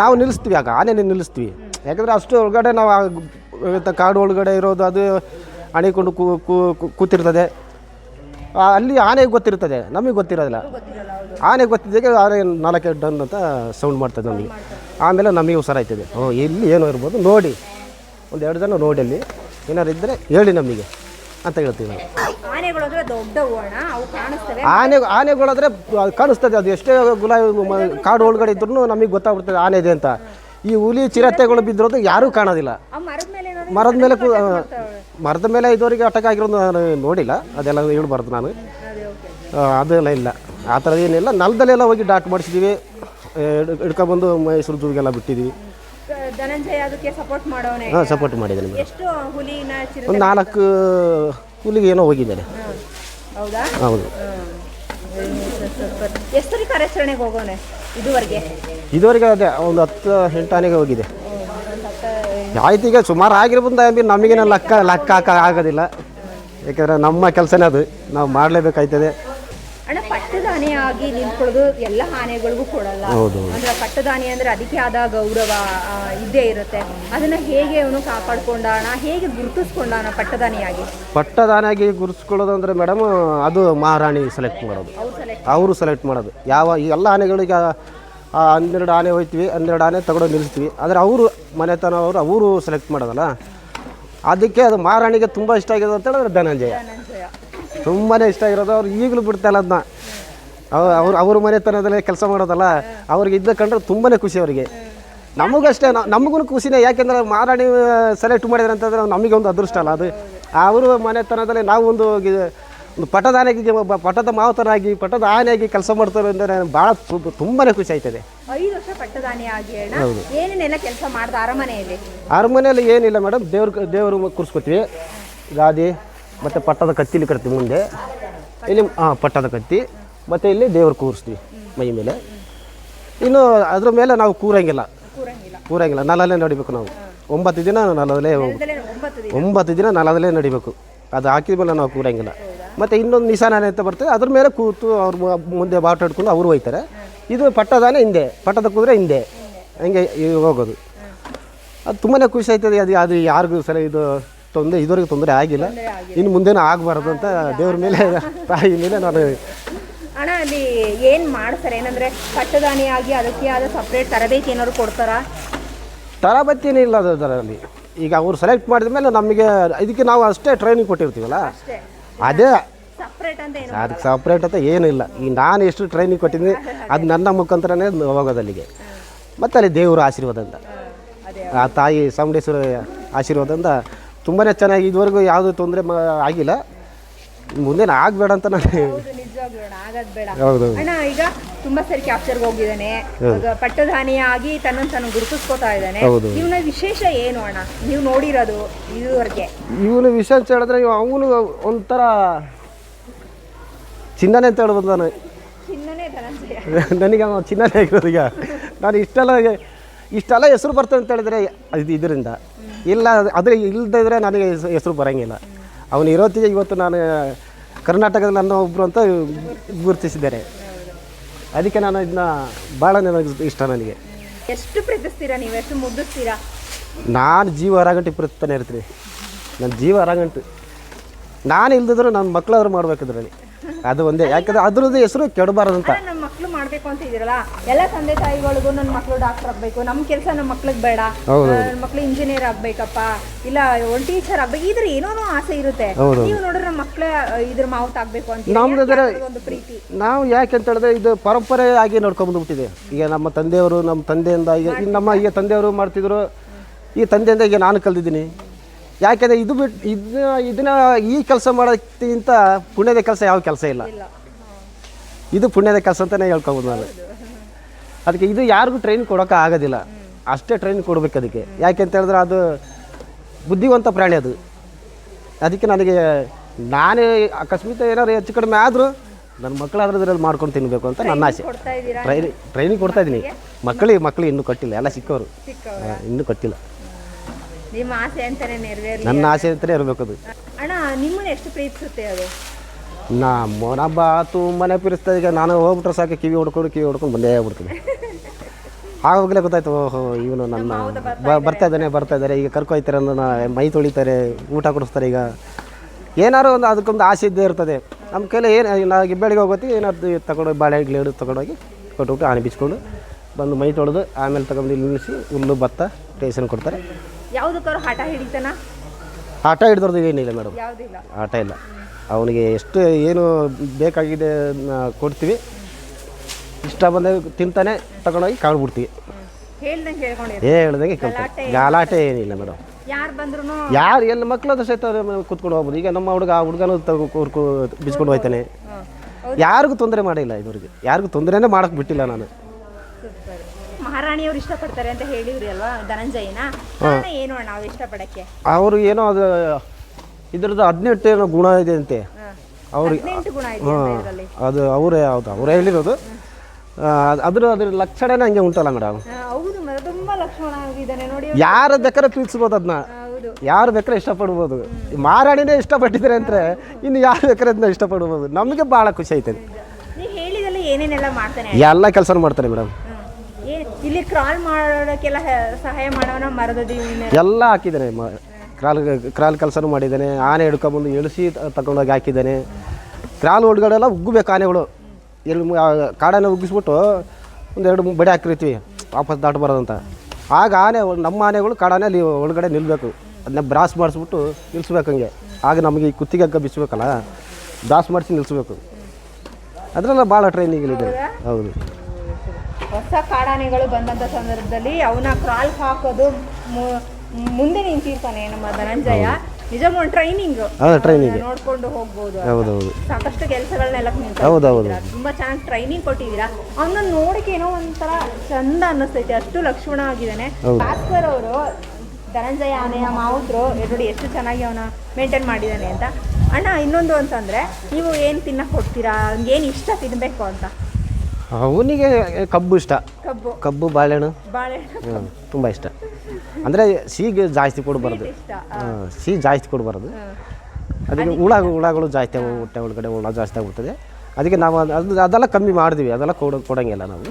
[SPEAKER 2] ನೀವು
[SPEAKER 1] ನಿಲ್ಲಿಸ್ತೀವಿ ಆಗ ಆನೆ ನಿಲ್ಲಿಸ್ತೀವಿ. ಯಾಕಂದರೆ ಅಷ್ಟು ಒಳಗಡೆ ನಾವು ಆ ಕಾಡು ಒಳಗಡೆ ಇರೋದು ಅದು ಅಣಿಕೊಂಡು ಕೂತಿರ್ತದೆ. ಅಲ್ಲಿ ಆನೆಗೆ ಗೊತ್ತಿರ್ತದೆ. ನಮಗೆ ಗೊತ್ತಿರೋದಿಲ್ಲ. ಆನೆ ಗೊತ್ತಿದ್ದಾಗ ಆನೆ ನಾಲ್ಕೆ ಡನ್ ಅಂತ ಸೌಂಡ್ ಮಾಡ್ತದೆ ನಮಗೆ ಆಮೇಲೆ ನಮಗೆ ಹುಷಾರಾಯ್ತದೆ ಓ ಇಲ್ಲಿ ಏನೋ ಇರ್ಬೋದು. ನೋಡಿ ಒಂದು ಎರಡು ಜನ ನೋಡಿ ಅಲ್ಲಿ ಏನಾರು ಇದ್ದರೆ ಹೇಳಿ ನಮಗೆ. ಅಂತ ಹೇಳ್ತೀವಿ ನಾವು. ಆನೆ ಆನೆಗಳಾದ್ರೆ ಅದು ಕಾಣಿಸ್ತದೆ ಅದು ಎಷ್ಟೇ ಗುಲಾಬಿ ಕಾಡು ಒಳಗಡೆ ಇದ್ರೂ ನಮಗೆ ಗೊತ್ತಾಗ್ಬಿಡ್ತದೆ ಆನೆ ಇದೆ ಅಂತ. ಈ ಹುಲಿ ಚಿರತೆಗಳು ಬಿದ್ದಿರೋದು ಯಾರೂ ಕಾಣೋದಿಲ್ಲ.
[SPEAKER 2] ಮರದ ಮೇಲೆ
[SPEAKER 1] ಮರದ ಮೇಲೆ ಕೂ- ಮರದ ಮೇಲೆ ಇದುವರೆಗೆ ಅಟಕ್ ಆಗಿರೋದು ನಾನು ನೋಡಿಲ್ಲ ಅದೆಲ್ಲ ಹೇಳ್ಬಾರ್ದು ನಾನು. ಅದೆಲ್ಲ ಇಲ್ಲ. ಆ ಥರ ಏನಿಲ್ಲ. ನೆಲದಲ್ಲೆಲ್ಲ ಹೋಗಿ ಡಾಟ್ ಮಾಡಿಸಿದ್ದೀವಿ ಹಿಡ್ಕೊಬಂದು ಮೈಸೂರು ಜೂಗೆಲ್ಲ ಬಿಟ್ಟಿದ್ದೀವಿ
[SPEAKER 2] ಧನಂಜಯ ಅದಕ್ಕೆ ಸಪೋರ್ಟ್ ಮಾಡೋನೆ
[SPEAKER 1] ಹಾಂ ಸಪೋರ್ಟ್ ಮಾಡಿದ್ದೇನೆ ಮೇಡಮ್
[SPEAKER 2] ಎಷ್ಟು ಹುಲಿನ ಚಿರತೆ
[SPEAKER 1] ಒಂದು ನಾಲ್ಕು ಹುಲಿಗೆ ಏನೋ ಹೋಗಿದ್ದೇನೆ.
[SPEAKER 2] ಹೌದಾ?
[SPEAKER 1] ಹೌದು.
[SPEAKER 2] ಎಷ್ಟು ಕಾರ್ಯಾಚರಣೆಗೆ ಹೋಗೋನೆ ಇದುವರೆಗೆ?
[SPEAKER 1] ಇದುವರೆಗೆ ಅದೇ ಒಂದು ಹತ್ತು ಎಂಟು ಆನೆಗೆ ಹೋಗಿದೆ ಆಯ್ತು ಈಗ ಸುಮಾರು ಆಗಿರ್ಬೋದು ನಮಗೇನು ಲೆಕ್ಕ ಲೆಕ್ಕ ಹಾಕ ಆಗೋದಿಲ್ಲ. ಯಾಕಂದರೆ ನಮ್ಮ ಕೆಲಸನೇ ಅದು. ನಾವು ಮಾಡಲೇಬೇಕಾಯ್ತದೆ.
[SPEAKER 2] ಅಣ್ಣ ಪಟ್ಟದಾನಿಯಾಗಿ ನಿಂತ್ಕೊಳ್ಳೋದು ಎಲ್ಲ ಆನೆಗಳಿಗೂ ಕೊಡಲ್ಲ. ಅಂದ್ರೆ ಪಟ್ಟದಾನಿ ಅಂದ್ರೆ ಅದಕ್ಕೆ ಆದ ಗೌರವ ಇದ್ದೇ ಇರುತ್ತೆ. ಅದನ್ನ ಹೇಗೆ ಅವನು ಕಾಪಾಡ್ಕೊಂಡಾಣ ಹೇಗೆ ಗುರುತಿಸ್ಕೊಂಡಾಣ ಪಟ್ಟದಾನಿಯಾಗಿ?
[SPEAKER 1] ಪಟ್ಟದಾನಾಗಿ ಗುರುತಿಸ್ಕೊಳ್ಳೋದು ಅಂದ್ರೆ ಮೇಡಮ್ ಅದು ಮಹಾರಾಣಿ ಸೆಲೆಕ್ಟ್ ಮಾಡೋದು.
[SPEAKER 2] ಅವ್ರು ಸೆಲೆಕ್ಟ್
[SPEAKER 1] ಮಾಡೋದು. ಯಾವ ಎಲ್ಲ ಆನೆಗಳಿಗೆ ಹನ್ನೆರಡು ಆನೆ ಹೋಯ್ತೀವಿ ಹನ್ನೆರಡು ಆನೆ ತಗೊಂಡು ನಿಲ್ಲಿಸ್ತೀವಿ. ಆದರೆ ಅವರು ಮನೆತನ ಅವರು ಅವರು ಸೆಲೆಕ್ಟ್ ಮಾಡೋದಲ್ಲ. ಅದಕ್ಕೆ ಅದು ಮಹಾರಾಣಿಗೆ ತುಂಬ ಇಷ್ಟ ಆಗಿದೆ ಅಂತ ಹೇಳಿದ್ರೆ ಧನಂಜಯ.
[SPEAKER 2] ಧನಂಜಯ.
[SPEAKER 1] ತುಂಬಾ ಇಷ್ಟ ಆಗಿರೋದು. ಅವ್ರು ಈಗಲೂ ಬಿಡ್ತಾಯಿಲ್ಲ ಅದನ್ನ ಅವ್ರು ಅವ್ರ ಮನೆತನದಲ್ಲೇ ಕೆಲಸ ಮಾಡೋದಲ್ಲ ಅವ್ರಿಗೆ ಇದ್ದ ಕಂಡ್ರೆ ತುಂಬಾ ಖುಷಿ ಅವರಿಗೆ. ನಮಗಷ್ಟೇ ನಮಗೂ ಖುಷಿನೇ. ಯಾಕೆಂದ್ರೆ ಮಾರಾಣಿ ಸೆಲೆಕ್ಟ್ ಮಾಡಿದ್ರೆ ಅಂತಂದ್ರೆ ನಮಗೆ ಒಂದು ಅದೃಷ್ಟ ಅಲ್ಲ. ಅದು ಅವರು ಮನೆತನದಲ್ಲಿ ನಾವು ಒಂದು ಒಂದು ಪಟದ ಆನೆಗೆ ಒಬ್ಬ ಪಟದ ಮಾವತನಾಗಿ ಪಟದ ಆನೆಯಾಗಿ ಕೆಲಸ ಮಾಡ್ತಾರೆ ಅಂದರೆ ಭಾಳ ತುಂಬಾ ಖುಷಿ ಆಯ್ತದೆ.
[SPEAKER 2] ಐದು ವರ್ಷ ಪಟ್ಟದಾನಿಯಾಗಿ ಅಣ್ಣ. ಏನೇನೆಲ್ಲ ಕೆಲಸ ಮಾಡ್ದ ಅರಮನೆಯಲ್ಲಿ?
[SPEAKER 1] ಅರಮನೆಯಲ್ಲಿ ಏನಿಲ್ಲ ಮೇಡಮ್. ದೇವ್ರ ದೇವರು ಕೂರಿಸ್ಕೊತೀವಿ. ಗಾದಿ ಮತ್ತು ಪಟ್ಟದ ಕತ್ತಿಲಿ ಕಟ್ತೀವಿ ಮುಂದೆ. ಇಲ್ಲಿ ಹಾಂ ಪಟ್ಟದ ಕತ್ತಿ. ಮತ್ತು ಇಲ್ಲಿ ದೇವ್ರು ಕೂರಿಸ್ತೀವಿ ಮೈ ಮೇಲೆ. ಇನ್ನು ಅದ್ರ ಮೇಲೆ ನಾವು ಕೂರಂಗಿಲ್ಲ.
[SPEAKER 2] ಕೂರಂಗಿಲ್ಲ.
[SPEAKER 1] ನಲಲ್ಲೇ ನಡಿಬೇಕು ನಾವು. ಒಂಬತ್ತು ದಿನ ನಲದಲ್ಲೇ
[SPEAKER 2] ಒಂಬತ್ತು ದಿನ.
[SPEAKER 1] ನಲದಲ್ಲೇ ನಡಿಬೇಕು. ಅದು ಹಾಕಿದ ಮೇಲೆ ನಾವು ಕೂರಂಗಿಲ್ಲ. ಮತ್ತು ಇನ್ನೊಂದು ನಿಶಾನೆ ಅಂತ ಬರ್ತದೆ. ಅದ್ರ ಮೇಲೆ ಕೂತು ಅವ್ರು ಮುಂದೆ ಬಾಟ ಹಿಡ್ಕೊಂಡು ಅವರು ಹೋಯ್ತಾರೆ. ಇದು ಪಟ್ಟದಾನೆ ಹಿಂದೆ. ಪಟ್ಟದ ಕೂದ್ರೆ ಹಿಂದೆ. ಹಂಗೆ ಹೋಗೋದು. ಅದು ತುಂಬಾ ಖುಷಿ ಆಯ್ತದೆ ಅದು ಅದು ಯಾರಿಗೂ ಸರಿ ಇದು ತೊಂದರೆ ಇದುವರೆಗೂ ತೊಂದರೆ ಆಗಿಲ್ಲ. ಇನ್ನು ಮುಂದೇನು ಆಗಬಾರ್ದು ಅಂತ ದೇವ್ರ ಮೇಲೆ ತಾಯಿ ಮೇಲೆ ನಾನು
[SPEAKER 2] ಅಣ್ಣ ಅಲ್ಲಿ ಏನು ಮಾಡ್ತಾರೆ? ಏನಂದ್ರೆ ಪಟ್ಟದಾನಿಯಾಗಿ ಅದಕ್ಕೆ ಆದ ಸಪ್ರೇಟ್ ತರಬೇತಿ ಏನಾದ್ರು ಕೊಡ್ತಾರ?
[SPEAKER 1] ತರಬೇತಿ ಇಲ್ಲ ಅದು ಅದರಲ್ಲಿ. ಈಗ ಅವ್ರು ಸೆಲೆಕ್ಟ್ ಮಾಡಿದ ಮೇಲೆ ನಮಗೆ ಇದಕ್ಕೆ ನಾವು ಅಷ್ಟೇ ಟ್ರೈನಿಂಗ್ ಕೊಟ್ಟಿರ್ತೀವಲ್ಲ? ಅದೇ. ಅದಕ್ಕೆ ಸಪ್ರೇಟ್ ಅಂತ ಏನಿಲ್ಲ ಇಲ್ಲ. ಈ ನಾನು ಎಷ್ಟು ಟ್ರೈನಿಂಗ್ ಕೊಟ್ಟಿದ್ದೀನಿ ಅದು. ನನ್ನ ಮುಖಾಂತರನೇ ಹೋಗೋದಲ್ಲಿಗೆ. ಮತ್ತು ಅಲ್ಲಿ ದೇವರ ಆಶೀರ್ವಾದ ಅಂತ.
[SPEAKER 2] ಅದೇ.
[SPEAKER 1] ಆ ತಾಯಿ ಚಾಮುಂಡೇಶ್ವರಿ ಆಶೀರ್ವಾದದಿಂದ ತುಂಬಾ ಚೆನ್ನಾಗಿ ಇದುವರೆಗೂ ಯಾವುದೇ ತೊಂದರೆ ಆಗಿಲ್ಲ. ಮುಂದೆ ಆಗಬೇಡ ಅಂತ ನಾನು
[SPEAKER 2] ಹೌದು ಅಣ್ಣ ಈಗ ತುಂಬಾ ಸರಿ ಕ್ಯಾಪ್ಚರ್ಗೆ ಹೋಗಿದ್ದಾನೆ. ಈಗ ಪಟ್ಟದಾನಿಯಾಗಿ ತನ್ನನ್ನು ತಾನು ಗುರುತಿಸ್ಕೋತಾ ಇದ್ದಾನೆ.
[SPEAKER 1] ಹೌದು.
[SPEAKER 2] ಇವನ ವಿಶೇಷ ಏನು ಅಣ್ಣ? ನೀವು ನೋಡಿರೋದು ಇದುವರೆಗೆ?
[SPEAKER 1] ಇವನು ವಿಷಯ ಅಂತ ಹೇಳಿದ್ರೆ ಅವನು ಒಂಥರ ಚಿನ್ನನೆ ಅಂತ ಹೇಳ್ಬೋದು ನಾನು.
[SPEAKER 2] ಚಿನ್ನನೇ ಧನಂಜಯ.
[SPEAKER 1] ನನಗೆ ಚಿನ್ನನೆ ಚಿನ್ನನೇ ಆಗಿರೋದು ಈಗ. ನಾನು ಇಷ್ಟೆಲ್ಲ ಇಷ್ಟೆಲ್ಲ ಹೆಸರು ಬರ್ತದೆ ಅಂತ ಹೇಳಿದ್ರೆ ಇದು ಇದರಿಂದ. ಇಲ್ಲ ಆದರೆ ಇಲ್ಲದಿದ್ರೆ ನನಗೆ ಹೆಸ್- ಹೆಸರು ಬರೋಂಗಿಲ್ಲ. ಅವನು ಇರೋತ್ತಿಗೆ ಇವತ್ತು ನಾನು ಕರ್ನಾಟಕದಲ್ಲಿ ನನ್ನ ಒಬ್ಬರು ಅಂತ ಗುರುತಿಸಿದ್ದಾರೆ. ಅದಕ್ಕೆ ನಾನು ಇದನ್ನ ಭಾಳ ನನಗೆ ಇಷ್ಟ ನನಗೆ.
[SPEAKER 2] ಎಷ್ಟು ಪ್ರೀತಿಸ್ತೀರಾ ನೀವು? ಎಷ್ಟು ಮುಗಿಸ್ತೀರಾ?
[SPEAKER 1] ನಾನು ಜೀವ ಅರಗಂಟೆ ಪ್ರತಿತಾನೆ ಇರ್ತೀನಿ. ನನ್ನ ಜೀವ ಹೊರಗಂಟು ನಾನು ಇಲ್ದಿದ್ರು ನನ್ನ ಮಕ್ಕಳಾದ್ರು ಮಾಡ್ಬೇಕಿದ್ರಲ್ಲಿ ಅದು ಒಂದೇ. ಯಾಕಂದ್ರೆ ಅದ್ರದ್ದು ಹೆಸರು ಕೆಡಬಾರ್ದಂತ.
[SPEAKER 2] ಮಕ್ಳು ಮಾಡ್ಬೇಕು ಅಂತ ಇದೀರಲ್ಲ ಎಲ್ಲ ತಂದೆ ತಾಯಿಗಳಿಗೂ ನನ್ನ ಮಕ್ಳು ಡಾಕ್ಟರ್ ಆಗ್ಬೇಕು ನಮ್ಮ ಕೆಲಸ ನಮ್ಮ ಮಕ್ಳಿಗೆ ಬೇಡ. ನನ್ನ ಮಕ್ಳು ಇಂಜಿನಿಯರ್ ಆಗ್ಬೇಕಪ್ಪ ಇಲ್ಲ ಒನ್ ಟೀಚರ್ ಆಗ್ಬೇಕು ಇದ್ರ ಏನೋ ಆಸೆ ಇರುತ್ತೆ. ನೀವು ನೋಡಿದ್ರೆ ನಮ್ಮ ಮಕ್ಳೇ ಇದ್ರ ಮಾವುತ ಆಗ್ಬೇಕು ಅಂತ
[SPEAKER 1] ನಮ್ದು
[SPEAKER 2] ಒಂದು ಪ್ರೀತಿ?
[SPEAKER 1] ನಾವು ಯಾಕೆ ಅಂತ ಹೇಳಿದ್ರೆ ಇದು ಪರಂಪರೆ ಆಗಿ ನಡ್ಕೊಂಡ್ಬಂದ್ಬಿಟ್ಟಿದೆ ಈಗ ನಮ್ಮ ತಂದೆಯವರು ನಮ್ಮ ತಂದೆಯಿಂದ ಈಗ ನಮ್ಮ ಈಗ ತಂದೆಯವರು ಮಾಡ್ತಿದ್ರು ಈ ತಂದೆಯಿಂದ ಈಗ ನಾನು ಕಲ್ತಿದ್ದೀನಿ. ಯಾಕೆಂದರೆ ಇದು ಬಿಟ್ಟು ಇದನ್ನ ಇದನ್ನ ಈ ಕೆಲಸ ಮಾಡೋಕ್ಕಿಂತ ಪುಣ್ಯದ ಕೆಲಸ ಯಾವ ಕೆಲಸ ಇಲ್ಲ. ಇದು ಪುಣ್ಯದ ಕೆಲಸ ಅಂತಲೇ ಹೇಳ್ಕೊಬೋದು ನಾನು. ಅದಕ್ಕೆ ಇದು ಯಾರಿಗೂ ಟ್ರೈನ್ ಕೊಡೋಕೆ ಆಗೋದಿಲ್ಲ. ಅಷ್ಟೇ ಟ್ರೈನ್ ಕೊಡಬೇಕು ಅದಕ್ಕೆ. ಯಾಕೆ ಅಂತ ಹೇಳಿದ್ರೆ ಅದು ಬುದ್ಧಿವಂತ ಪ್ರಾಣಿ ಅದು. ಅದಕ್ಕೆ ನನಗೆ ನಾನೇ ಅಕಸ್ಮಾತ್ ಏನಾದ್ರು ಹೆಚ್ಚು ಕಡಿಮೆ ಆದರೂ ನನ್ನ ಮಕ್ಕಳಾದ್ರೂ ಇದ್ರಲ್ಲಿ ಮಾಡ್ಕೊಂಡು ತಿನ್ನಬೇಕು ಅಂತ ನನ್ನ ಆಸೆ. ಟ್ರೈನಿ ಟ್ರೈನಿಂಗ್ ಕೊಡ್ತಾ ಇದ್ದೀನಿ. ಮಕ್ಕಳಿಗೆ ಮಕ್ಕಳು ಇನ್ನೂ ಕಟ್ಟಿಲ್ಲ. ಎಲ್ಲ ಸಿಕ್ಕವರು. ಇನ್ನೂ ಕಟ್ಟಿಲ್ಲ.
[SPEAKER 2] ನಿಮ್ಮ ಆಸೆ ಅಂತಾನೆ ನೆರವೇರ್ಲಿ
[SPEAKER 1] ನನ್ನ ಆಸೆ ಅಂತಲೇ ಇರಬೇಕು ಅದು
[SPEAKER 2] ಅಣ್ಣ ನಿಮ್ಮನ್ನ ಎಷ್ಟು ಪ್ರೀತಿಸುತ್ತೆ ಅದು?
[SPEAKER 1] ನಮ್ಮ ನಬ್ಬ ಮನೆ ಪಿರಿಸ್ತಾ ಈಗ ನಾನು ಹೋಗ್ಬಿಟ್ರೆ ಸಾಕು ಕಿವಿ ಹೊಡ್ಕೊಂಡು ಕಿವಿ ಹೊಡ್ಕೊಂಡು ಬಂದೇ ಬಿಡ್ತೀನಿ ಆವಾಗಲೇ ಗೊತ್ತಾಯ್ತು ಓಹೋ ಇವನು ನನ್ನ ಬ- ಬರ್ತಾ ಇದ್ದಾನೆ ಬರ್ತಾ ಇದ್ದಾರೆ. ಈಗ ಕರ್ಕೊಯ್ತಾರೆ ನನ್ನ ಮೈ ತೊಳಿತಾರೆ ಊಟ ಕೊಡಿಸ್ತಾರೆ ಈಗ. ಏನಾರು ಒಂದು ಅದಕ್ಕೊಂದು ಆಸೆ ಇದ್ದೇ ಇರ್ತದೆ. ನಮ್ಮ ಕೈಲಿ ಏನು ನಾವು ಬೆಳಿಗ್ಗೆ ಹೋಗೋತಿ ಏನಾದ್ರು ತಗೊಂಡು ಬಾಳೆ ಗಿಡ ತಗೊಂಡೋಗಿ ಕೊಟ್ಬಿಟ್ಟು ಆನೆ ಬಿಚ್ಕೊಂಡು ಬಂದು ಮೈ ತೊಳೆದು ಆಮೇಲೆ ತಗೊಂಡು ಇಲ್ಲಿ ನಿಲ್ಲಿಸಿ ಹುಲ್ಲು ಭತ್ತ ಟೇಸನ್ ಕೊಡ್ತಾರೆ.
[SPEAKER 2] ಯಾವುದಕ್ಕೂ ಹಠ ಹಿಡಿತಾನ?
[SPEAKER 1] ಆಟ ಹಿಡ್ದವ್ರದ್ದು ಏನಿಲ್ಲ ಮೇಡಮ್.
[SPEAKER 2] ಯಾವ್ದಿಲ್ಲ.
[SPEAKER 1] ಆಟ ಇಲ್ಲ. ಅವನಿಗೆ ಎಷ್ಟು ಏನು ಬೇಕಾಗಿದೆ ಕೊಡ್ತೀವಿ. ಇಷ್ಟ ಬಂದಾಗ ತಿಂತಾನೆ ತಗೊಂಡೋಗಿ ಕಾಡ್ಬಿಡ್ತೀವಿ
[SPEAKER 2] ಹೇಳ್ದಂಗೆ
[SPEAKER 1] ಹೇಳ್ದಂಗೆ ಗಲಾಟೆ ಏನಿಲ್ಲ ಮೇಡಮ್.
[SPEAKER 2] ಯಾರು ಬಂದ್ರು
[SPEAKER 1] ಯಾರು ಎಲ್ಲಿ ಮಕ್ಕಳ ಸಹಿತ ಕೂತ್ಕೊಂಡು ಹೋಗ್ಬೋದು. ಈಗ ನಮ್ಮ ಹುಡುಗ ಆ ಹುಡುಗನೂ ಬಿಚ್ಕೊಂಡು ಹೋಗ್ತಾನೆ ಯಾರಿಗೂ ತೊಂದರೆ ಮಾಡಿಲ್ಲ ಇದುವರೆಗೆ. ಯಾರಿಗೂ ತೊಂದರೆನೇ ಮಾಡಕ್ಕೆ ಬಿಟ್ಟಿಲ್ಲ ನಾನು.
[SPEAKER 2] ಮಹಾರಾಣಿಯವ್ರು ಇಷ್ಟಪಡ್ತಾರೆ ಅಂತ ಹೇಳಿದ್ರಿ ಅಲ್ವಾ ಧನಂಜಯನ? ಕಾರಣ ಏನು ಅಣ್ಣ ಅವ್ರು ಇಷ್ಟಪಡಕ್ಕೆ?
[SPEAKER 1] ಅವರು ಏನೋ ಅದು ಇದ್ರದ್ದು ಹದಿನೆಂಟು ಏನೋ ಗುಣ ಇದೆ ಅಂತೆ. ಅವ್ರಿಗೆ
[SPEAKER 2] ಹದಿನೆಂಟು ಗುಣ ಇದೆ ಅಂತ ಇದರಲ್ಲಿ.
[SPEAKER 1] ಅದು ಅವರೇ ಹೌದು ಅವರೇ ಹೇಳಿರೋದು. ಆ, ಅದ್ರ ಅದ್ರ ಲಕ್ಷಣನೇ ಹಂಗೆ ಉಂಟಲ್ಲ ಮೇಡಮ್.
[SPEAKER 2] ಆ, ಹೌದು ಮತ್ತೆ ತುಂಬಾ ನೋಡಿ
[SPEAKER 1] ಯಾರು ಬೇಕಾದ್ರೆ ತಿಳಿಸ್ಬೋದು ಅದನ್ನ
[SPEAKER 2] ಹೌದು.
[SPEAKER 1] ಯಾರು ಬೇಕಾದ್ರೆ ಇಷ್ಟಪಡ್ಬೋದು. ಮಾರಾಣಿನೇ ಇಷ್ಟಪಟ್ಟಿದ್ದಾರೆ ಅಂದರೆ ಇನ್ನು ಯಾರು ಬೇಕಾದ್ರೆ ಅದನ್ನ ಇಷ್ಟಪಡ್ಬೋದು. ನಮಗೆ ಭಾಳ ಖುಷಿ ಆಯ್ತದೆ.
[SPEAKER 2] ಏನೇನೆಲ್ಲ ಮಾಡ್ತಾನೆ
[SPEAKER 1] ಎಲ್ಲ ಕೆಲಸ ಮಾಡ್ತಾರೆ ಮೇಡಮ್.
[SPEAKER 2] ಇಲ್ಲಿ ಕ್ರಾಲ್ ಮಾಡೋಕ್ಕೆಲ್ಲ ಸಹಾಯ ಮಾಡೋಣ
[SPEAKER 1] ಎಲ್ಲ ಹಾಕಿದ್ದಾನೆ ಮ ಕ್ರಾಲ್ ಕ್ರಾಲ್ ಕೆಲಸನೂ ಮಾಡಿದ್ದಾನೆ ಆನೆ ಹಿಡ್ಕೊಂಬಂದು ಇಳಿಸಿ ತಗೊಂಡೋಗಿ ಹಾಕಿದ್ದಾನೆ. ಕ್ರಾಲ್ ಒಳಗಡೆ ಎಲ್ಲ ಉಗ್ಗಬೇಕು ಆನೆಗಳು. ಎಲ್ಲಿ ಕಾಡನ್ನು ಕಾಡಾನೆ ಉಗ್ಗಿಸ್ಬಿಟ್ಟು ಒಂದು ಎರಡು ಬಡಿ ಹಾಕಿರ್ತೀವಿ ವಾಪಸ್ ದಾಟಬಾರ್ದಂತ ಆಗ ಆನೆ ನಮ್ಮ ಆನೆಗಳು ಕಾಡಾನೆ ಅಲ್ಲಿ ಒಳಗಡೆ ನಿಲ್ಲಬೇಕು ಅದನ್ನ ಬ್ರಾಸ್ ಮಾಡಿಸ್ಬಿಟ್ಟು ನಿಲ್ಲಿಸ್ಬೇಕು ಹಂಗೆ. ಆಗ ನಮಗೆ ಈ ಕುತ್ತಿಗೆ ಹಗ್ಗ ಬಿಸ್ಬೇಕಲ್ಲ ಬ್ರಾಸ್ ಮಾಡಿಸಿ ನಿಲ್ಲಿಸ್ಬೇಕು ಅದರಲ್ಲ ಭಾಳ ಇದೆ ಹೌದು.
[SPEAKER 2] ಹೊಸ ಕಾಡಾನೆಗಳು ಬಂದಂತ ಸಂದರ್ಭದಲ್ಲಿ ಅವನ್ನ ಕ್ರಾಲ್ ಹಾಕೋದು ಮುಂದೆ ನಿಂತಿರ್ತಾನೆ ನಮ್ಮ ಧನಂಜಯ. ನಿಜವಾಗ್ಲೂ ಟ್ರೈನಿಂಗ್
[SPEAKER 1] ಟ್ರೈನಿಂಗ್
[SPEAKER 2] ನೋಡ್ಕೊಂಡು ಹೋಗ್ಬೋದು
[SPEAKER 1] ಹೌದೌದು.
[SPEAKER 2] ಸಾಕಷ್ಟು ಕೆಲಸಗಳನ್ನೆಲ್ಲ. ತುಂಬಾ ಚೆನ್ನಾಗಿ ಟ್ರೈನಿಂಗ್ ಕೊಟ್ಟಿದ್ದೀರಾ? ಅವನ್ನ ನೋಡಕ್ಕೆ ಏನೋ ಒಂಥರ ಚಂದ ಅನ್ನಿಸ್ತೈತೆ. ಅಷ್ಟು ಲಕ್ಷ್ಮಣ ಆಗಿದ್ದಾನೆ. ಭಾಸ್ಕರ್ ಅವರು ಧನಂಜಯ ಆನೆಯ ಮಾವುದ್ರು ಎರಡು ಎಷ್ಟು ಚೆನ್ನಾಗಿ ಅವನ ಮೇಂಟೈನ್ ಮಾಡಿದ್ದಾನೆ ಅಂತ. ಅಣ್ಣ ಇನ್ನೊಂದು ಅಂತಂದ್ರೆ ನೀವು ಏನು ತಿನ್ನಕ್ ಕೊಡ್ತೀರಾ? ಏನು ಇಷ್ಟ ತಿನ್ಬೇಕು ಅಂತ?
[SPEAKER 1] ಅವನಿಗೆ ಕಬ್ಬು ಇಷ್ಟ.
[SPEAKER 2] ಕಬ್ಬು.
[SPEAKER 1] ಕಬ್ಬು ಬಾಳೆಹಣ್ಣು.
[SPEAKER 2] ಬಾಳೆಹಣ್ಣು
[SPEAKER 1] ತುಂಬ ಇಷ್ಟ. ಅಂದರೆ ಸಿಹಿಗೆ ಜಾಸ್ತಿ ಕೊಡಬಾರ್ದು
[SPEAKER 2] ಇಷ್ಟ
[SPEAKER 1] ಸಿಹಿ ಜಾಸ್ತಿ ಕೊಡಬಾರ್ದು ಅದಕ್ಕೆ ಹುಳ ಹುಳಗಳು ಜಾಸ್ತಿ ಅವು ಹೊಟ್ಟೆ ಒಳಗಡೆ ಹುಳ ಜಾಸ್ತಿ ಆಗ್ಬಿಡ್ತದೆ ಅದಕ್ಕೆ ನಾವು ಅದು ಅದು- ಅದೆಲ್ಲ ಕಮ್ಮಿ ಮಾಡಿದ್ವಿ. ಅದೆಲ್ಲ ಕೊಡ ಕೊಡೋಂಗಿಲ್ಲ ನಾವು.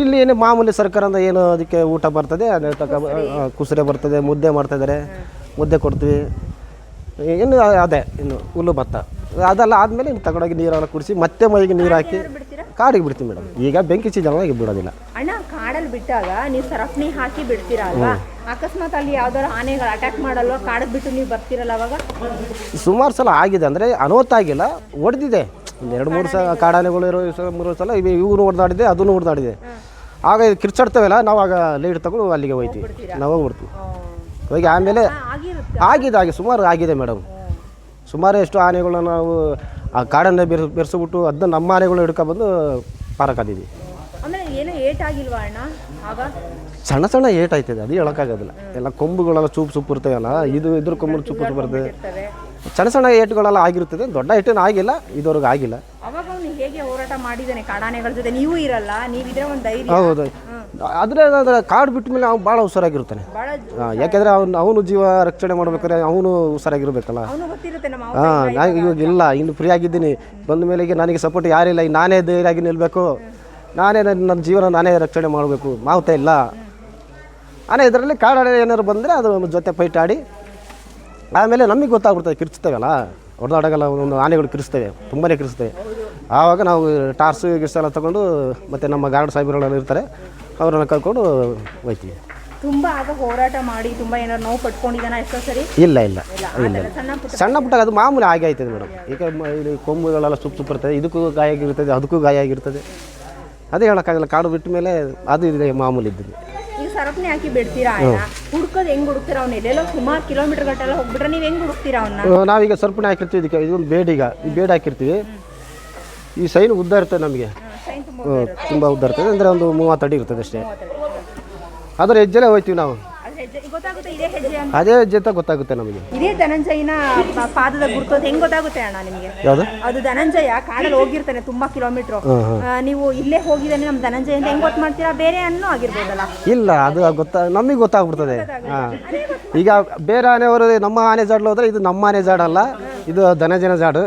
[SPEAKER 1] ಇಲ್ಲಿ ಏನು ಮಾಮೂಲಿ ಸರ್ಕಾರದಿಂದ ಏನು ಅದಕ್ಕೆ ಊಟ ಬರ್ತದೆ ಅದೇ ತಕ ಆ, ಕುಸುರೆ ಬರ್ತದೆ ಮುದ್ದೆ ಮಾಡ್ತಾಯಿದ್ದಾರೆ ಮುದ್ದೆ ಕೊಡ್ತೀವಿ. ಇನ್ನು ಅದೇ ಇನ್ನು ಹುಲ್ಲು ಭತ್ತ. ಅದೆಲ್ಲ ಆದಮೇಲೆ ಇನ್ನು ತಗೊಂಡೋಗಿ ನೀರೆಲ್ಲ ಕುಡಿಸಿ ಮತ್ತೆ ಮೈಗೆ ನೀರು ಹಾಕಿ ಕಾಡಿಗೆ ಬಿಡ್ತೀವಿ ಮೇಡಮ್. ಈಗ ಬೆಂಕಿ ಚೀಜವಾಗಿ ಬಿಡೋದಿಲ್ಲ.
[SPEAKER 2] ಅಣ್ಣ ಕಾಡಲ್ಲಿ ಬಿಟ್ಟಾಗ ನೀವು ಸರಪಣಿ ಹಾಕಿ ಬಿಡ್ತೀರಾ ಅಲ್ವಾ? ಅಕಸ್ಮಾತ್ ಅಲ್ಲಿ ಯಾವ್ದಾದ್ರು ಆನೆಗಳು ಅಟ್ಯಾಕ್ ಮಾಡಲ್ವಾ? ಕಾಡಕ್ ಬಿಟ್ಟು ನೀವು ಬರ್ತೀರಲ್ಲ ಅವಾಗ?
[SPEAKER 1] ಸುಮಾರು ಸಲ ಆಗಿದೆ ಅಂದರೆ ಅನಾಹುತ ಆಗಿಲ್ಲ ಹೊಡೆದಿದೆ ಒಂದು ಎರಡು ಮೂರು ಸಲ ಕಾಡಾನೆಗಳು ಇರೋ ಸಲ ಮೂರು ಸಲ ಇವು ಇವ್ರು ಹೊಡೆದಾಡಿದೆ ಅದನ್ನು ಹೊಡೆದಾಡಿದೆ ಆಗ ಇದು ಕಿರ್ಚಾಡ್ತೇವಲ್ಲ ನಾವು ಆಗ ಲೀಡ್ ತಗೊಂಡು ಅಲ್ಲಿಗೆ ಹೋಯ್ತೀವಿ. ನಾವು ಹೋಗ್ಬಿಡ್ತೀವಿ. ಹೋಗಿ ಆಮೇಲೆ
[SPEAKER 2] ಆಗಿರುತ್ತೆ.
[SPEAKER 1] ಆಗಿದೆ ಆಗಿ ಸುಮಾರು ಆಗಿದೆ ಮೇಡಮ್. ಸುಮಾರು ಎಷ್ಟು ಆನೆಗಳನ್ನ ನಾವು ಆ ಕಾಡನ್ನು ಬೆರ್ ಬೆರೆಸಿಬಿಟ್ಟು ಅದನ್ನ ನಮ್ಮ ಆನೆಗಳು ಹಿಡ್ಕೊಬಂದು ಪಾರಕ್ಕಾದಿದ್ವಿ
[SPEAKER 2] ಆಮೇಲೆ ಏನೋ ಅಣ್ಣ? ಆಗ?
[SPEAKER 1] ಸಣ್ಣ ಸಣ್ಣ ಏಟ್ ಆಯ್ತದೆ ಅದು ಹೇಳೋಕ್ಕಾಗೋದಿಲ್ಲ. ಎಲ್ಲ ಕೊಂಬುಗಳೆಲ್ಲ ಚೂಪ್ ಚೂಪ್ ಇರ್ತೇವಲ್ಲ ಇದು ಇದ್ರ ಕೊಂಬು ಚೂಪ್ ಚೂಪ್ ಬರ್ತದೆ. ಸಣ್ಣ ಸಣ್ಣ ಏಟುಗಳೆಲ್ಲ ಆಗಿರ್ತದೆ ದೊಡ್ಡ ಏಟೇನು ಆಗಿಲ್ಲ ಇದುವರೆಗೂ ಆಗಿಲ್ಲ.
[SPEAKER 2] ಅವಾಗ ಅವನು ಹೇಗೆ ಹೋರಾಟ ಮಾಡಿದ್ದಾನೆ ಕಾಡಾನೆಗಳ ಜೊತೆ? ನೀವು ಇರಲ್ಲ ನೀವಿದ್ರೆ ಒಂದು ಧೈರ್ಯ.
[SPEAKER 1] ಹೌದು. ಆದರೆ ಅದರ ಕಾಡು ಬಿಟ್ಟ ಮೇಲೆ ಅವ್ನು ಭಾಳ ಹುಷಾರಾಗಿರ್ತಾನೆ. ಯಾಕೆಂದ್ರೆ ಅವ್ನು ಅವನು ಜೀವ ರಕ್ಷಣೆ ಮಾಡ್ಬೇಕಾದ್ರೆ ಅವನು ಹುಷಾರಾಗಿರ್ಬೇಕಲ್ಲ. ಹಾಂ ನಾನು ಇವಾಗ ಇಲ್ಲ ಇನ್ನು ಫ್ರೀ ಆಗಿದ್ದೀನಿ. ಬಂದ ಮೇಲೆ ಈಗ ನನಗೆ ಸಪೋರ್ಟ್ ಯಾರಿಲ್ಲ ಈಗ ನಾನೇ ಧೈರ್ಯವಾಗಿ ನಿಲ್ಲಬೇಕು ನಾನೇ ನನ್ನ ಜೀವನ ನಾನೇ ರಕ್ಷಣೆ ಮಾಡಬೇಕು. ಮಾವುತ ಇಲ್ಲ. ಆನೆ ಇದರಲ್ಲಿ ಕಾಡಾನೆ ಏನಾದ್ರು ಬಂದರೆ ಅದು ಜೊತೆ ಫೈಟ್ ಆಡಿ ಆಮೇಲೆ ನಮಗೆ ಗೊತ್ತಾಗ್ಬಿಡ್ತದೆ ಕಿರ್ಚ್ತೇವಲ್ಲ? ಹೊಡೆದಾಡೋಲ್ಲ ಒಂದೊಂದು ಆನೆಗಳು ಕಿರಿಸ್ತೇವೆ ತುಂಬಾ ಕಿರಿಸ್ತೇವೆ ಆವಾಗ ನಾವು ಟಾರ್ಸು ಗಿರ್ಸೆಲ್ಲ ತೊಗೊಂಡು ಮತ್ತು ನಮ್ಮ ಗಾರ್ಡ್ ಸಾಹೇಬರುಗಳೆಲ್ಲ ಇರ್ತಾರೆ. ಅವ್ರನ್ನ ಕರ್ಕೊಂಡು ಹೋಯ್ತೀವಿ
[SPEAKER 2] ತುಂಬ ಆಗ ಹೋರಾಟ ಮಾಡಿ ತುಂಬ ಏನಾದ್ರು ನೋವು ಪಟ್ಕೊಂಡಿದ್ದಾನ ಎಷ್ಟೋ ಸರಿ?
[SPEAKER 1] ಇಲ್ಲ ಇಲ್ಲ.
[SPEAKER 2] ಇಲ್ಲ ಸಣ್ಣ ಪುಟ್ಟ
[SPEAKER 1] ಅದು ಮಾಮೂಲಿ ಹಾಗೆ ಆಯ್ತದೆ ಮೇಡಮ್. ಈಗ ಇಲ್ಲಿ ಕೊಂಬುಗಳೆಲ್ಲ ಸುಪ್ ಸುಪ್ ಇರ್ತದೆ ಇದಕ್ಕೂ ಗಾಯ ಆಗಿರ್ತದೆ ಅದಕ್ಕೂ ಗಾಯ ಆಗಿರ್ತದೆ ಅದೇ ಹೇಳೋಕ್ಕಾಗಲ್ಲ ಕಾಡು ಬಿಟ್ಟ ಮೇಲೆ ಅದು ಇದೆ ಮಾಮೂಲಿ ಇದ್ದದ್ದು.
[SPEAKER 2] ಈಗ ಸರಪಣಿ ಹಾಕಿ ಬಿಡ್ತೀರಾ ಹುಡ್ಕೋದು ಹೆಂಗ್ ಹುಡುಕ್ತೀರಾ ಅವ್ನು? ಎಲ್ಲೆಲ್ಲೋ ಸುಮಾರು ಕಿಲೋಮೀಟರ್ ಗಟ್ಟೆಲ್ಲ ಹೋಗ್ಬಿಟ್ರೆ ನೀವು ಹೆಂಗ್ ಹುಡುಕ್ತೀರಾ
[SPEAKER 1] ಅವ್ನ? ನಾವೀಗ ಸರ್ಪಣೆ ಹಾಕಿರ್ತೀವಿ ಇದಕ್ಕೆ ಇದೊಂದು ಬೇಡೀಗ. ಈ ಬೇಡ ಹಾಕಿರ್ತೀವಿ. ಈ ಸೈನ್ ಉದ್ದ ಇರ್ತದೆ ನಮಗೆ.
[SPEAKER 2] ತುಂಬ
[SPEAKER 1] ಉದ್ದ ಇರ್ತದೆ ಅಂದರೆ ಒಂದು ಮೂವತ್ತು ಅಡಿ ಇರ್ತದೆ ಅಷ್ಟೇ. ಅದರ ಹೆಜ್ಜೆಲೆ ಹೋಯ್ತೀವಿ ನಾವು. ಅದೇ ಹೆಜ್ಜೆ ಅಂತ ಗೊತ್ತಾಗುತ್ತೆ ನಮಗೆ.
[SPEAKER 2] ಇದೇ ಧನಂಜಯನ ಪಾದದ ಗುರುತೋದು ಹೆಂಗ್ ಗೊತ್ತಾಗುತ್ತೆ ಅಣ್ಣ ನಿಮಗೆ?
[SPEAKER 1] ಯಾವುದು?
[SPEAKER 2] ಅದು ಧನಂಜಯ ಕಾಡಲ್ಲಿ ಹೋಗಿರ್ತಾನೆ ತುಂಬಾ ಕಿಲೋಮೀಟರ್. ನೀವು ಇಲ್ಲೇ ಹೋಗಿದ್ದಾನೆ ನಮ್ಮ ಧನಂಜಯ ಅಂತ ಹೆಂಗ್ ಗೊತ್ತು ಮಾಡ್ತೀರಾ? ಬೇರೆ ಅನ್ನೂ ಆಗಿರ್ಬೋದಲ್ಲ.
[SPEAKER 1] ಇಲ್ಲ ಅದು ಗೊತ್ತಾ ನಮಗೆ ಗೊತ್ತಾಗ್ಬಿಡ್ತದೆ. ಹಾಂ. ಈಗ ಬೇರೆ ಆನೆಯವರು ನಮ್ಮ ಆನೆ ಜಾಡಲು ಹೋದ್ರೆ ಇದು ನಮ್ಮ ಆನೆ ಜಾಡಲ್ಲ ಇದು ಧನಜನ ಜಾಡು.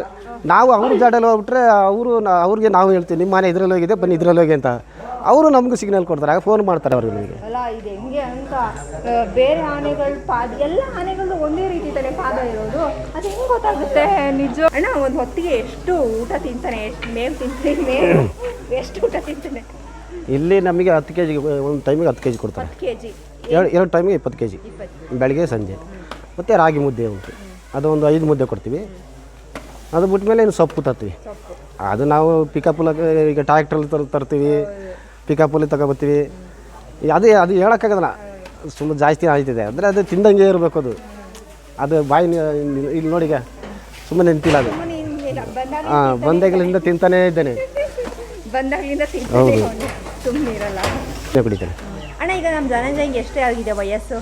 [SPEAKER 1] ನಾವು ಅವ್ರ ಜಾಡಲ್ಲಿ ಹೋಗ್ಬಿಟ್ರೆ ಅವರು ಅವ್ರಿಗೆ ನಾವು ಹೇಳ್ತೀವಿ ನಿಮ್ಮ ಮನೆ ಇದ್ರಲ್ಲಿ ಹೋಗಿದೆ ಬನ್ನಿ ಇದ್ರಲ್ಲಿ ಹೋಗಿ ಅಂತ. ಅವರು ನಮಗೂ ಸಿಗ್ನಲ್ ಕೊಡ್ತಾರೆ ಆಗ ಫೋನ್ ಮಾಡ್ತಾರೆ ಅವ್ರಿಗೆ ನಮಗೆ.
[SPEAKER 2] ಅಲ್ಲ ಇದು ಹೆಂಗೆ ಅಂತ ಬೇರೆ ಆನೆಗಳ ಪಾದ ಎಲ್ಲ ಆನೆಗಳದ್ದು ಒಂದೇ ರೀತಿ ತಲೆ ಪಾದ ಇರೋದು ಅದು ಹೆಂಗ್ ಗೊತ್ತಾಗುತ್ತೆ? ನಿಜ ಅಣ್ಣ ಒಂದು ಹೊತ್ತಿಗೆ ಎಷ್ಟು ಊಟ ತಿಂತಾನೆ ಎಷ್ಟು ಮೇವು ತಿಂತೀನಿ ಮೇವು ಎಷ್ಟು ಊಟ ತಿಂತಾನೆ?
[SPEAKER 1] ಇಲ್ಲಿ ನಮಗೆ ಹತ್ತು ಕೆ ಜಿಗೆ ಒಂದು ಟೈಮಿಗೆ ಹತ್ತು ಕೆ ಜಿ ಕೊಡ್ತಾರೆ.
[SPEAKER 2] ಕೆ ಜಿ
[SPEAKER 1] ಎರಡು ಎರಡು ಟೈಮಿಗೆ ಇಪ್ಪತ್ತು ಕೆ ಜಿ ಬೆಳಗ್ಗೆ ಸಂಜೆ. ಮತ್ತು ರಾಗಿ ಮುದ್ದೆ ಉಂಟು. ಅದು ಒಂದು ಐದು ಮುದ್ದೆ ಕೊಡ್ತೀವಿ. ಅದು ಬಿಟ್ಮೇಲೆ ಏನು ಸೊಪ್ಪು ತರ್ತೀವಿ. ಅದು ನಾವು ಪಿಕಪ್ಪಲ್ಲಿ ಈಗ ಟ್ರ್ಯಾಕ್ಟ್ರಲ್ಲಿ ತರ ತರ್ತೀವಿ. ಪಿಕಪ್ಪಲ್ಲಿ ತಗೊಬರ್ತೀವಿ ಅದೇ ಅದು ಹೇಳೋಕ್ಕಾಗಲ್ಲ ಸುಮ್ಮನೆ ಜಾಸ್ತಿ ಆಯ್ತಿದೆ. ಅಂದರೆ ಅದು ತಿಂದಂಗೆ ಇರಬೇಕು ಅದು. ಅದು ಬಾಯಿ ಇಲ್ಲಿ ನೋಡಿಗ ಸುಮ್ಮನೆ ನಿಂತಿಲ್ಲ ಅದು ಹಾಂ ಬಂದಾಗಲಿಂದ ತಿಂತಾನೇ ಇದ್ದೇನೆ.
[SPEAKER 2] ಹೌದು. ಇರಲ್ಲ. ಅಣ್ಣ ಈಗ ನಮ್ಮ ಧನಂಜಯಂಗೆ ಎಷ್ಟೇ ಆಗಿದೆ ವಯಸ್ಸು?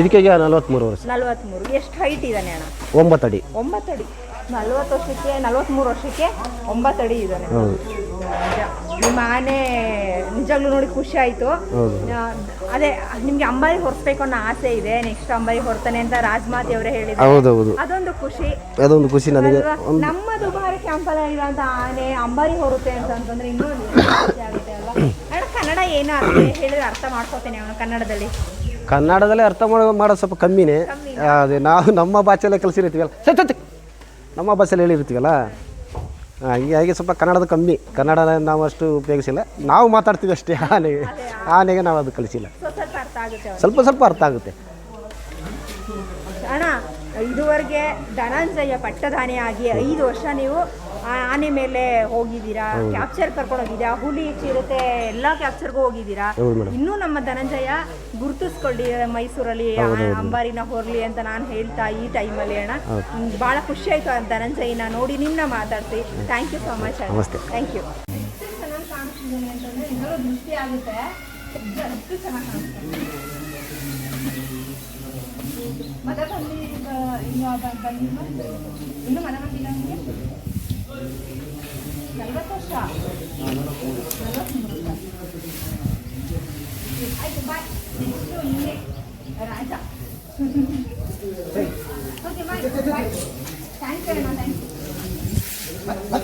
[SPEAKER 1] ಇದಕ್ಕೆ ನಲ್ವತ್ತ್ಮೂರು ವರ್ಷ.
[SPEAKER 2] ನಲ್ವತ್ತ್ಮೂರು ಎಷ್ಟು ಹೈಟ್ ಇದ್ದಾನೆ ಅಣ್ಣ?
[SPEAKER 1] ಒಂಬತ್ತು ಅಡಿ.
[SPEAKER 2] ಒಂಬತ್ತು ಅಡಿ. ನಲ್ವತ್ತು ವರ್ಷಕ್ಕೆ ನಲ್ವತ್ತ್ಮೂರು ವರ್ಷಕ್ಕೆ ಒಂಬತ್ತು ಅಡಿ ಇದ್ದಾನೆ.
[SPEAKER 1] ಹೌದು.
[SPEAKER 2] ನಿಮ್ಮ ಆನೆ ನಿಜಾಗ್ಲೂ ನೋಡಿ ಖುಷಿ ಆಯ್ತು. ಅದೇ ನಿಮ್ಗೆ ಅಂಬಾರಿ ಹೊರಿಸ್ಬೇಕು ಅನ್ನೋ ಆಸೆ ಇದೆ ನೆಕ್ಸ್ಟ್ ಅಂಬಾರಿ ಹೊರ್ತಾನೆ ಅಂತ ರಾಜಮಾತಿ ಅವರೇ ಹೇಳಿದ್ರು
[SPEAKER 1] ಹೌದೌದು.
[SPEAKER 2] ಅದೊಂದು ಖುಷಿ.
[SPEAKER 1] ಅದೊಂದು ಖುಷಿ ನನಗೆ.
[SPEAKER 2] ಅಲ್ವಾ? ನಮ್ಮ ದುಬಾರಿ ಕ್ಯಾಂಪಲ್ಲಿ ಇರುವಂತ ಆನೆ ಅಂಬಾರಿ ಹೊರುತ್ತೆ ಅಂತ ಅಂತಂದ್ರೆ ಇನ್ನೂ ಒಂದು ಖುಷಿ ಆಗುತ್ತೆ ಅಲ್ವಾ? ಅಣ್ಣ ಕನ್ನಡ ಏನು ಅರ್ಥ ಹೇಳಿದ್ರೆ ಅರ್ಥ ಮಾಡ್ಕೋತೇನೆ ಅವನು ಕನ್ನಡದಲ್ಲಿ.
[SPEAKER 1] ಕನ್ನಡದಲ್ಲೇ ಅರ್ಥ ಮಾಡೋ ಮಾಡೋದು ಸ್ವಲ್ಪ ಕಮ್ಮಿನೇ. ಅದೇ ನಾವು ನಮ್ಮ ಭಾಷೆಯಲ್ಲೇ ಕಲಿಸಿರ್ತೀವಲ್ಲ. ಸತ್ ಸತ್. ನಮ್ಮ ಭಾಷೆಯಲ್ಲಿ ಹೇಳಿರ್ತೀವಲ್ಲ? ಹೀಗಾಗಿ ಸ್ವಲ್ಪ ಕನ್ನಡದ ಕಮ್ಮಿ. ಕನ್ನಡ ನಾವು ಅಷ್ಟು ಉಪಯೋಗಿಸಿಲ್ಲ. ನಾವು ಮಾತಾಡ್ತೀವಿ ಅಷ್ಟೇ ಆನೆಗೆ. ಆನೆಗೆ ನಾವು ಅದು ಕಲಿಸಿಲ್ಲ.
[SPEAKER 2] ಸ್ವಲ್ಪ ಅರ್ಥ ಆಗುತ್ತೆ
[SPEAKER 1] ಸ್ವಲ್ಪ ಸ್ವಲ್ಪ ಅರ್ಥ ಆಗುತ್ತೆ.
[SPEAKER 2] ಅಣ್ಣ ಇದುವರೆಗೆ ಧನಂಜಯ ಪಟ್ಟದಾನೆಯಾಗಿ ಐದು ವರ್ಷ ನೀವು ಆನೆ ಮೇಲೆ ಹೋಗಿದ್ದೀರಾ? ಕ್ಯಾಪ್ಚರ್ ಕರ್ಕೊಂಡು ಹೋಗಿದ್ದೀರಾ ಹುಲಿ ಚಿರತೆ ಎಲ್ಲ ಕ್ಯಾಪ್ಚರ್ಗೂ ಹೋಗಿದ್ದೀರಾ?
[SPEAKER 1] ಹೌದು ಮೇಡಮ್.
[SPEAKER 2] ಇನ್ನೂ ನಮ್ಮ ಧನಂಜಯ ಗುರುತಿಸ್ಕೊಳ್ಳಿ ಮೈಸೂರಲ್ಲಿ ಆ ಅಂಬಾರಿನ ಹೊರಲಿ ಅಂತ ನಾನು ಹೇಳ್ತಾ ಈ ಟೈಮಲ್ಲಿ ಅಣ್ಣ. ಬಹಳ ಭಾಳ ಖುಷಿ ಆಯಿತು ಆ ಧನಂಜಯನ ನೋಡಿ ನಿನ್ನ ಮಾತಾಡ್ತಿ ಥ್ಯಾಂಕ್ ಯು ಸೊ ಮಚ್ ಅಣ್ಣ.
[SPEAKER 1] ನಮಸ್ತೆ.
[SPEAKER 2] ಥ್ಯಾಂಕ್ ಯು ಚೆನ್ನಾಗಿ ಕಾಣಿಸ್ತಿದ್ದಾನೆ ಅಂತಂದರೆ ಇನ್ನೂ ದೃಷ್ಟಿ ಆಗುತ್ತೆ ಅಷ್ಟು ಚೆನ್ನಾಗಿ ಕಾಣಿಸ್ತಾನೆ ಮದ ಬಂದು ಇನ್ನು ಬಂದಿಲ್ಲ ಇನ್ನು ಮದ ಬಂದಿಲ್ಲ ನಿಮಗೆ okay bye bye thank you ಅಣ್ಣ ಥ್ಯಾಂಕ್ ಯು